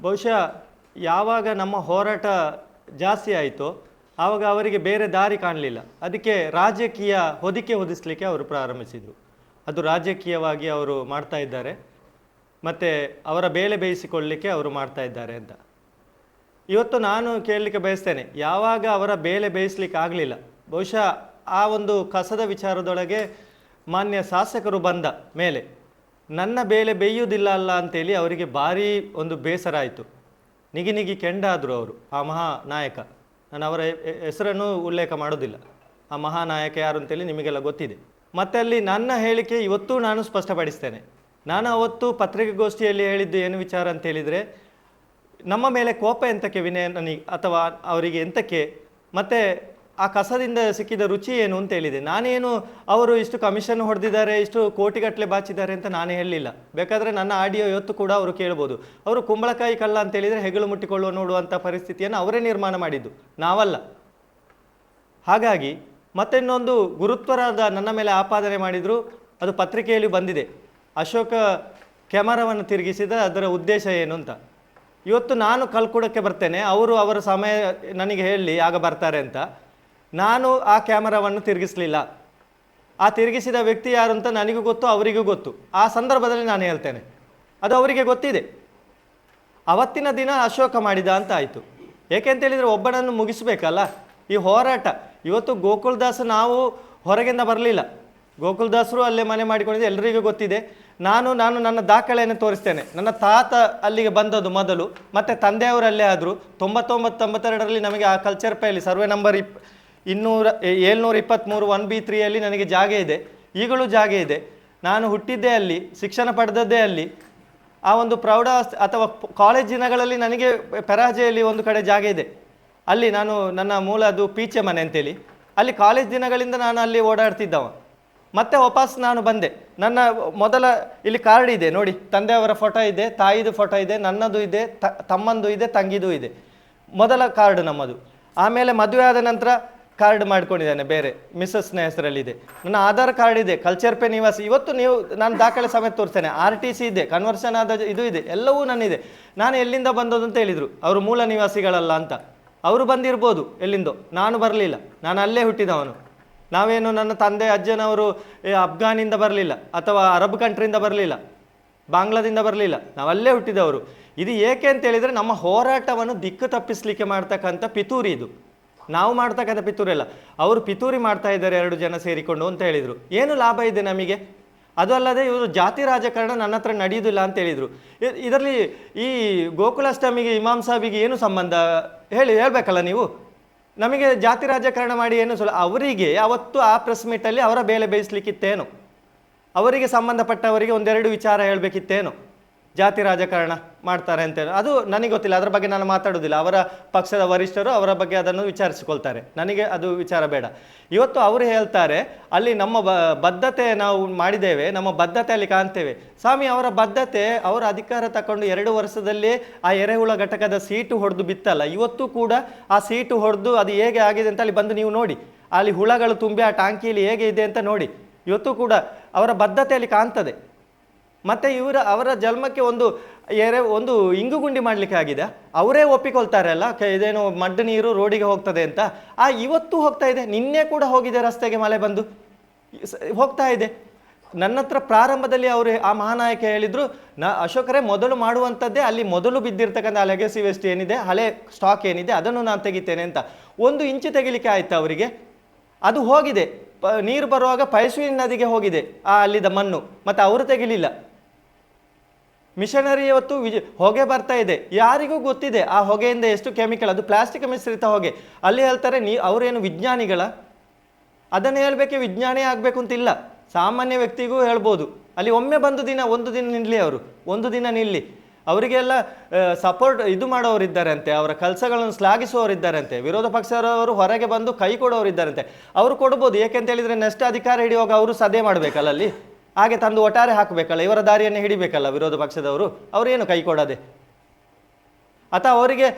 ಬಹುಶಃ ಯಾವಾಗ ನಮ್ಮ ಹೋರಾಟ ಜಾಸ್ತಿ ಆಯಿತೋ ಆವಾಗ ಅವರಿಗೆ ಬೇರೆ ದಾರಿ ಕಾಣಲಿಲ್ಲ. ಅದಕ್ಕೆ ರಾಜಕೀಯ ಹೊದಿಕೆ ಹೊದಿಸಲಿಕ್ಕೆ ಅವರು ಪ್ರಾರಂಭಿಸಿದರು. ಅದು ರಾಜಕೀಯವಾಗಿ ಅವರು ಮಾಡ್ತಾ ಇದ್ದಾರೆ. ಮತ್ತು ಅವರ ಬೇಳೆ ಬೇಯಿಸಿಕೊಳ್ಳಲಿಕ್ಕೆ ಅವರು ಮಾಡ್ತಾ ಇದ್ದಾರೆ ಅಂತ. ಇವತ್ತು ನಾನು ಕೇಳಲಿಕ್ಕೆ ಬಯಸ್ತೇನೆ, ಯಾವಾಗ ಅವರ ಬೇಳೆ ಬೇಯಿಸ್ಲಿಕ್ಕೆ ಆಗಲಿಲ್ಲ. ಬಹುಶಃ ಆ ಒಂದು ಕಸದ ವಿಚಾರದೊಳಗೆ ಮಾನ್ಯ ಶಾಸಕರು ಬಂದ ಮೇಲೆ ನನ್ನ ಬೇಳೆ ಬೇಯುವುದಿಲ್ಲ ಅಲ್ಲ ಅಂತೇಳಿ ಅವರಿಗೆ ಭಾರಿ ಒಂದು ಬೇಸರ ಆಯಿತು. ನಿಗಿ ನಿಗಿ ಕೆಂಡಾದರು ಅವರು, ಆ ಮಹಾ ನಾಯಕ ನಾನು ಅವರ ಹೆಸರನ್ನು ಉಲ್ಲೇಖ ಮಾಡೋದಿಲ್ಲ. ಆ ಮಹಾನಾಯಕ ಯಾರು ಅಂತೇಳಿ ನಿಮಗೆಲ್ಲ ಗೊತ್ತಿದೆ. ಮತ್ತೆ ಅಲ್ಲಿ ನನ್ನ ಹೇಳಿಕೆ ಇವತ್ತೂ ನಾನು ಸ್ಪಷ್ಟಪಡಿಸ್ತೇನೆ. ನಾನು ಅವತ್ತು ಪತ್ರಿಕಾಗೋಷ್ಠಿಯಲ್ಲಿ ಹೇಳಿದ್ದು ಏನು ವಿಚಾರ ಅಂತ ಹೇಳಿದರೆ, ನಮ್ಮ ಮೇಲೆ ಕೋಪ ಎಂತಕ್ಕೆ ವಿನಯ ನನಗೆ ಅಥವಾ ಅವರಿಗೆ ಎಂತಕ್ಕೆ, ಮತ್ತೆ ಆ ಕಸದಿಂದ ಸಿಕ್ಕಿದ ರುಚಿ ಏನು ಅಂತ ಹೇಳಿದೆ. ನಾನೇನು ಅವರು ಇಷ್ಟು ಕಮಿಷನ್ ಹೊಡೆದಿದ್ದಾರೆ, ಇಷ್ಟು ಕೋಟಿಗಟ್ಟಲೆ ಬಾಚಿದ್ದಾರೆ ಅಂತ ನಾನು ಹೇಳಲಿಲ್ಲ. ಬೇಕಾದರೆ ನನ್ನ ಆಡಿಯೋ ಇವತ್ತು ಕೂಡ ಅವರು ಕೇಳ್ಬೋದು. ಅವರು ಕುಂಬಳಕಾಯಿ ಕಲ್ಲ ಅಂತ ಹೇಳಿದರೆ ಹೆಗಲು ಮುಟ್ಟಿಕೊಳ್ಳುವ ನೋಡುವಂಥ ಪರಿಸ್ಥಿತಿಯನ್ನು ಅವರೇ ನಿರ್ಮಾಣ ಮಾಡಿದ್ದು. ನಾವಲ್ಲ. ಹಾಗಾಗಿ ಮತ್ತಿನ್ನೊಂದು ಗುರುತ್ವರಾದ ನನ್ನ ಮೇಲೆ ಆಪಾದನೆ ಮಾಡಿದರು, ಅದು ಪತ್ರಿಕೆಯಲ್ಲಿ ಬಂದಿದೆ. ಅಶೋಕ ಕ್ಯಾಮರಾವನ್ನು ತಿರುಗಿಸಿದ ಅದರ ಉದ್ದೇಶ ಏನು ಅಂತ. ಇವತ್ತು ನಾನು ಕಲ್ಕುಡಕ್ಕೆ ಬರ್ತೇನೆ, ಅವರು ಅವರ ಸಮಯ ನನಗೆ ಹೇಳಿ, ಆಗ ಬರ್ತಾರೆ ಅಂತ. ನಾನು ಆ ಕ್ಯಾಮರಾವನ್ನು ತಿರುಗಿಸಲಿಲ್ಲ. ಆ ತಿರುಗಿಸಿದ ವ್ಯಕ್ತಿ ಯಾರು ಅಂತ ನನಗೂ ಗೊತ್ತು, ಅವರಿಗೂ ಗೊತ್ತು. ಆ ಸಂದರ್ಭದಲ್ಲಿ ನಾನು ಹೇಳ್ತೇನೆ. ಅದು ಅವರಿಗೆ ಗೊತ್ತಿದೆ. ಅವತ್ತಿನ ದಿನ ಅಶೋಕ ಮಾಡಿದ ಅಂತ ಆಯಿತು. ಏಕೆಂತೇಳಿದರೆ ಒಬ್ಬನನ್ನು ಮುಗಿಸಬೇಕಲ್ಲ? ಈ ಹೋರಾಟ. ಇವತ್ತು ಗೋಕುಲ್ದಾಸ್ ನಾವು ಹೊರಗಿಂದ ಬರಲಿಲ್ಲ. ಗೋಕುಲ್ದಾಸರು ಅಲ್ಲೇ ಮನೆ ಮಾಡಿಕೊಂಡಿದ್ದು ಎಲ್ಲರಿಗೂ ಗೊತ್ತಿದೆ. ನಾನು ನಾನು ನನ್ನ ದಾಖಲೆಯನ್ನು ತೋರಿಸ್ತೇನೆ. ನನ್ನ ತಾತ ಅಲ್ಲಿಗೆ ಬಂದದ್ದು ಮೊದಲು, ಮತ್ತು ತಂದೆಯವರು ಅಲ್ಲೇ ಆದರು. ತೊಂಬತ್ತೊಂಬತ್ತು ತೊಂಬತ್ತೆರಡರಲ್ಲಿ ನಮಗೆ ಆ ಕಲ್ಚರ್ ಪೈಲಿ ಸರ್ವೆ ನಂಬರ್ ಇಪ್ ಇನ್ನೂರ ಏಳ್ನೂರ ಇಪ್ಪತ್ತ್ಮೂರು ಒನ್ ಬಿ ತ್ರೀಯಲ್ಲಿ ನನಗೆ ಜಾಗ ಇದೆ. ಈಗಲೂ ಜಾಗ ಇದೆ. ನಾನು ಹುಟ್ಟಿದ್ದೇ ಅಲ್ಲಿ, ಶಿಕ್ಷಣ ಪಡೆದದ್ದೇ ಅಲ್ಲಿ. ಆ ಒಂದು ಪ್ರೌಢ ಅಥವಾ ಕಾಲೇಜ್ ದಿನಗಳಲ್ಲಿ ನನಗೆ ಪೆರಾಜೆಯಲ್ಲಿ ಒಂದು ಕಡೆ ಜಾಗ ಇದೆ. ಅಲ್ಲಿ ನಾನು ನನ್ನ ಮೂಲ ಅದು ಪೀಚೆ ಮನೆ ಅಂತೇಳಿ. ಅಲ್ಲಿ ಕಾಲೇಜ್ ದಿನಗಳಿಂದ ನಾನು ಅಲ್ಲಿ ಓಡಾಡ್ತಿದ್ದವ. ಮತ್ತೆ ವಾಪಸ್ ನಾನು ಬಂದೆ. ನನ್ನ ಮೊದಲ, ಇಲ್ಲಿ ಕಾರ್ಡ್ ಇದೆ, ನೋಡಿ. ತಂದೆಯವರ ಫೋಟೋ ಇದೆ, ತಾಯಿದು ಫೋಟೋ ಇದೆ, ನನ್ನದು ಇದೆ ತಮ್ಮಂದು ಇದೆ, ತಂಗಿದು ಇದೆ. ಮೊದಲ ಕಾರ್ಡ್ ನಮ್ಮದು. ಆಮೇಲೆ ಮದುವೆ ಆದ ನಂತರ ಕಾರ್ಡ್ ಮಾಡ್ಕೊಂಡಿದ್ದೇನೆ ಬೇರೆ ಮಿಸ್ಸಸ್ನ ಹೆಸರಲ್ಲಿದೆ. ನನ್ನ ಆಧಾರ್ ಕಾರ್ಡ್ ಇದೆ, ಕಲ್ಚರ್ ಪೆ ನಿವಾಸಿ. ಇವತ್ತು ನೀವು, ನಾನು ದಾಖಲೆ ಸಮೇತ ತೋರಿಸ್ತೇನೆ. ಆರ್ ಟಿ ಸಿ ಇದೆ ಕನ್ವರ್ಷನ್ ಆದ ಇದು ಇದೆ, ಎಲ್ಲವೂ ನನ್ನಿದೆ. ನಾನು ಎಲ್ಲಿಂದ ಬಂದದ್ದು ಅಂತ ಹೇಳಿದರು. ಅವರು ಮೂಲ ನಿವಾಸಿಗಳಲ್ಲ ಅಂತ. ಅವರು ಬಂದಿರ್ಬೋದು ಎಲ್ಲಿಂದೋ. ನಾನು ಬರಲಿಲ್ಲ. ನಾನು ಅಲ್ಲೇ ಹುಟ್ಟಿದವನು. ನಾವೇನು ನನ್ನ ತಂದೆ, ಅಜ್ಜನವರು ಅಫ್ಘಾನಿಂದ ಬರಲಿಲ್ಲ, ಅಥವಾ ಅರಬ್ ಕಂಟ್ರಿಯಿಂದ ಬರಲಿಲ್ಲ, ಬಾಂಗ್ಲಾದಿಂದ ಬರಲಿಲ್ಲ. ನಾವಲ್ಲೇ ಹುಟ್ಟಿದವರು. ಇದು ಏಕೆ ಅಂತ ಹೇಳಿದರೆ ನಮ್ಮ ಹೋರಾಟವನ್ನು ದಿಕ್ಕು ತಪ್ಪಿಸಲಿಕ್ಕೆ ಮಾಡ್ತಕ್ಕಂಥ ಪಿತೂರಿ ಇದು. ನಾವು ಮಾಡ್ತಕ್ಕಂಥ ಪಿತೂರಿ ಅಲ್ಲ, ಅವರು ಪಿತೂರಿ ಮಾಡ್ತಾ ಇದ್ದಾರೆ ಎರಡು ಜನ ಸೇರಿಕೊಂಡು ಅಂತ ಹೇಳಿದರು. ಏನು ಲಾಭ ಇದೆ ನಮಗೆ? ಅದು ಅಲ್ಲದೆ ಇವರು ಜಾತಿ ರಾಜಕಾರಣ ನನ್ನ ಹತ್ರ ನಡೆಯುವುದಿಲ್ಲ ಅಂತ ಹೇಳಿದರು. ಇದರಲ್ಲಿ ಈ ಗೋಕುಲಾಷ್ಟಮಿಗೆ, ಇಮಾಮ್ ಸಾಹಿಬಿಗೆ ಏನು ಸಂಬಂಧ? ಹೇಳಿ, ಹೇಳಬೇಕಲ್ಲ ನೀವು? ನಮಗೆ ಜಾತಿ ರಾಜಕಾರಣ ಮಾಡಿ ಏನು ಸುಲ, ಅವರಿಗೆ ಅವತ್ತು ಆ ಪ್ರೆಸ್ ಮೀಟಲ್ಲಿ ಅವರ ಬೇಲೆ ಬೇಯಿಸ್ಲಿಕ್ಕಿತ್ತೇನು? ಅವರಿಗೆ ಸಂಬಂಧಪಟ್ಟವರಿಗೆ ಒಂದೆರಡು ವಿಚಾರ ಹೇಳಬೇಕಿತ್ತೇನು? ಜಾತಿ ರಾಜಕಾರಣ ಮಾಡ್ತಾರೆ ಅಂತ ಅದು ನನಗೆ ಗೊತ್ತಿಲ್ಲ, ಅದರ ಬಗ್ಗೆ ನಾನು ಮಾತಾಡೋದಿಲ್ಲ. ಅವರ ಪಕ್ಷದ ವರಿಷ್ಠರು ಅವರ ಬಗ್ಗೆ ಅದನ್ನು ವಿಚಾರಿಸಿಕೊಳ್ತಾರೆ. ನನಗೆ ಅದು ವಿಚಾರ ಬೇಡ. ಇವತ್ತು ಅವರು ಹೇಳ್ತಾರೆ, ಅಲ್ಲಿ ನಮ್ಮ ಬದ್ಧತೆ ನಾವು ಮಾಡಿದ್ದೇವೆ, ನಮ್ಮ ಬದ್ಧತೆ ಅಲ್ಲಿ ಕಾಣ್ತೇವೆ. ಸ್ವಾಮಿ, ಅವರ ಬದ್ಧತೆ, ಅವರ ಅಧಿಕಾರ ತಗೊಂಡು ಎರಡು ವರ್ಷದಲ್ಲಿ ಆ ಎರೆಹುಳ ಘಟಕದ ಸೀಟು ಹೊಡೆದು ಬಿತ್ತಲ್ಲ. ಇವತ್ತು ಕೂಡ ಆ ಸೀಟು ಹೊಡೆದು ಅದು ಹೇಗೆ ಆಗಿದೆ ಅಂತ ಅಲ್ಲಿ ಬಂದು ನೀವು ನೋಡಿ. ಅಲ್ಲಿ ಹುಳಗಳು ತುಂಬಿ ಆ ಟಾಂಕಿಯಲ್ಲಿ ಹೇಗೆ ಇದೆ ಅಂತ ನೋಡಿ. ಇವತ್ತು ಕೂಡ ಅವರ ಬದ್ಧತೆಯಲ್ಲಿ ಕಾಣ್ತದೆ. ಮತ್ತೆ ಇವರ ಅವರ ಜನ್ಮಕ್ಕೆ ಒಂದು ಎರೆ ಒಂದು ಇಂಗು ಗುಂಡಿ ಮಾಡಲಿಕ್ಕೆ ಆಗಿದೆ. ಅವರೇ ಒಪ್ಪಿಕೊಳ್ತಾರೆ ಅಲ್ಲ ಕ- ಇದೇನು ಮಡ್ಡು ನೀರು ರೋಡಿಗೆ ಹೋಗ್ತದೆ ಅಂತ. ಆ ಇವತ್ತು ಹೋಗ್ತಾ ಇದೆ. ನಿನ್ನೆ ಕೂಡ ಹೋಗಿದೆ ರಸ್ತೆಗೆ ಮಳೆ ಬಂದು. ಹೋಗ್ತಾ ಇದೆ. ನನ್ನ ಹತ್ರ ಪ್ರಾರಂಭದಲ್ಲಿ ಅವರು ಆ ಮಹಾನಾಯಕ ಹೇಳಿದ್ರು, ನ ಅಶೋಕರೇ, ಮೊದಲು ಮಾಡುವಂಥದ್ದೇ ಅಲ್ಲಿ ಮೊದಲು ಬಿದ್ದಿರ್ತಕ್ಕಂಥ ಲೆಗಸಿ ವೇಸ್ಟ್ ಏನಿದೆ, ಹಳೆ ಸ್ಟಾಕ್ ಏನಿದೆ, ಅದನ್ನು ನಾನು ತೆಗಿತೇನೆ ಅಂತ. ಒಂದು ಇಂಚು ತೆಗಿಲಿಕ್ಕೆ ಆಯಿತು ಅವರಿಗೆ? ಅದು ಹೋಗಿದೆ. ನೀರು ಬರುವಾಗ ಪೈಸುವಿನ ನದಿಗೆ ಹೋಗಿದೆ, ಆ ಅಲ್ಲಿದ್ದ ಮಣ್ಣು. ಮತ್ತು ಅವರು ತೆಗಿಲಿಲ್ಲ. ಮಿಷನರಿ ಇವತ್ತು ವಿಜ ಹೊಗೆ ಬರ್ತಾ ಇದೆ. ಯಾರಿಗೂ ಗೊತ್ತಿದೆ ಆ ಹೊಗೆಯಿಂದ ಎಷ್ಟು ಕೆಮಿಕಲ್, ಅದು ಪ್ಲಾಸ್ಟಿಕ್ ಮಿಶ್ರಿತ ಹೊಗೆ. ಅಲ್ಲಿ ಹೇಳ್ತಾರೆ ನೀ ಅವರೇನು ವಿಜ್ಞಾನಿಗಳ? ಅದನ್ನು ಹೇಳಬೇಕೆ ವಿಜ್ಞಾನಿ ಆಗಬೇಕು ಅಂತಿಲ್ಲ. ಸಾಮಾನ್ಯ ವ್ಯಕ್ತಿಗೂ ಹೇಳ್ಬೋದು. ಅಲ್ಲಿ ಒಮ್ಮೆ ಬಂದು ದಿನ, ಒಂದು ದಿನ ನಿಲ್ಲಿ ಅವರು. ಒಂದು ದಿನ ನಿಲ್ಲಿ. ಅವರಿಗೆಲ್ಲ ಸಪೋರ್ಟ್ ಇದು ಮಾಡೋರಿದ್ದಾರಂತೆ ಅವರ ಕೆಲಸಗಳನ್ನು ಶ್ಲಾಘಿಸುವವರಿದ್ದಾರಂತೆ. ವಿರೋಧ ಪಕ್ಷದವರು ಹೊರಗೆ ಬಂದು ಕೈ ಕೊಡೋರಿದ್ದಾರಂತೆ ಅವರು ಕೊಡ್ಬೋದು. ಏಕೆಂತ ಹೇಳಿದರೆ ನೆಕ್ಸ್ಟ್ ಅಧಿಕಾರ ಹಿಡಿಯುವಾಗ ಅವರು ಸದೆ ಮಾಡಬೇಕಲ್ಲ ಅಲ್ಲಿ? ಹಾಗೆ ತಂದು ಒಟ್ಟಾರೆ ಹಾಕಬೇಕಲ್ಲ, ಇವರ ದಾರಿಯನ್ನು ಹಿಡಿಬೇಕಲ್ಲ ವಿರೋಧ ಪಕ್ಷದವರು? ಅವರೇನು ಕೈ ಕೊಡದೆ? ಅಥವಾ ಅವರಿಗೆ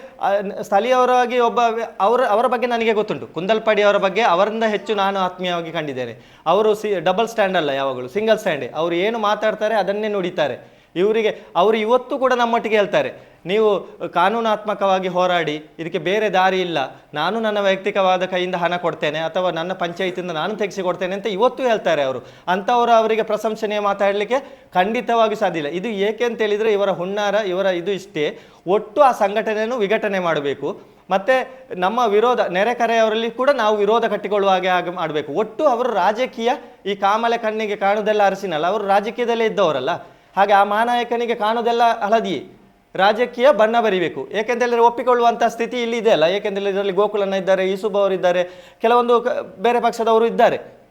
ಸ್ಥಳೀಯವರಾಗಿ ಒಬ್ಬ ಅವರ ಅವರ ಬಗ್ಗೆ ನನಗೆ ಗೊತ್ತುಂಟು. ಕುಂದಲ್ಪಾಡಿ ಅವರ ಬಗ್ಗೆ ಅವರಿಂದ ಹೆಚ್ಚು ನಾನು ಆತ್ಮೀಯವಾಗಿ ಕಂಡಿದ್ದೇನೆ. ಅವರು ಸಿ, ಡಬಲ್ ಸ್ಟ್ಯಾಂಡ್ ಅಲ್ಲ ಯಾವಾಗಲೂ, ಸಿಂಗಲ್ ಸ್ಟ್ಯಾಂಡೇ. ಅವರು ಏನು ಮಾತಾಡ್ತಾರೆ ಅದನ್ನೇ ನುಡಿತಾರೆ. ಇವರಿಗೆ, ಅವರು ಇವತ್ತು ಕೂಡ ನಮ್ಮೊಟ್ಟಿಗೆ ಹೇಳ್ತಾರೆ, ನೀವು ಕಾನೂನಾತ್ಮಕವಾಗಿ ಹೋರಾಡಿ, ಇದಕ್ಕೆ ಬೇರೆ ದಾರಿ ಇಲ್ಲ, ನಾನು ನನ್ನ ವೈಯಕ್ತಿಕವಾದ ಕೈಯಿಂದ ಹಣ ಕೊಡ್ತೇನೆ, ಅಥವಾ ನನ್ನ ಪಂಚಾಯಿತಿಯಿಂದ ನಾನು ತೆಗೆಸಿಕೊಡ್ತೇನೆ ಅಂತ ಇವತ್ತು ಹೇಳ್ತಾರೆ ಅವರು. ಅಂಥವರು ಅವರಿಗೆ ಪ್ರಶಂಸನೀಯ ಮಾತಾಡಲಿಕ್ಕೆ ಖಂಡಿತವಾಗಿ ಸಾಧ್ಯ ಇಲ್ಲ. ಇದು ಏಕೆ ಅಂತ ಹೇಳಿದರೆ, ಇವರ ಹುನ್ನಾರ, ಇವರ ಇದು ಇಷ್ಟೇ, ಒಟ್ಟು ಆ ಸಂಘಟನೆಯನ್ನು ವಿಘಟನೆ ಮಾಡಬೇಕು. ಮತ್ತೆ ನಮ್ಮ ವಿರೋಧ, ನೆರೆಕರೆಯವರಲ್ಲಿ ಕೂಡ ನಾವು ವಿರೋಧ ಕಟ್ಟಿಕೊಳ್ಳುವ ಹಾಗೆ ಹಾಗೆ ಮಾಡಬೇಕು. ಒಟ್ಟು ಅವರು ರಾಜಕೀಯ ಈ ಕಾಮಲೆ ಕಣ್ಣಿಗೆ ಕಾಣುವುದೆಲ್ಲ ಅರಸಿನಲ್ಲ, ಅವರು ರಾಜಕೀಯದಲ್ಲೇ ಇದ್ದವರಲ್ಲ. ಹಾಗೆ ಆ ಮಹಾನಾಯಕನಿಗೆ ಕಾಣೋದೆಲ್ಲ ಹಳದಿ ರಾಜಕೀಯ ಬಣ್ಣ ಬರಿಬೇಕು. ಏಕೆಂದರೆ ಒಪ್ಪಿಕೊಳ್ಳುವಂಥ ಸ್ಥಿತಿ ಇಲ್ಲಿ ಇದೆ ಅಲ್ಲ? ಏಕೆಂದರೆ ಇದರಲ್ಲಿ ಗೋಕುಲನ ಇದ್ದಾರೆ ಯೂಸುಫ್ ಅವರು ಇದ್ದಾರೆ, ಕೆಲವೊಂದು ಬೇರೆ ಪಕ್ಷದವರು ಇದ್ದಾರೆ.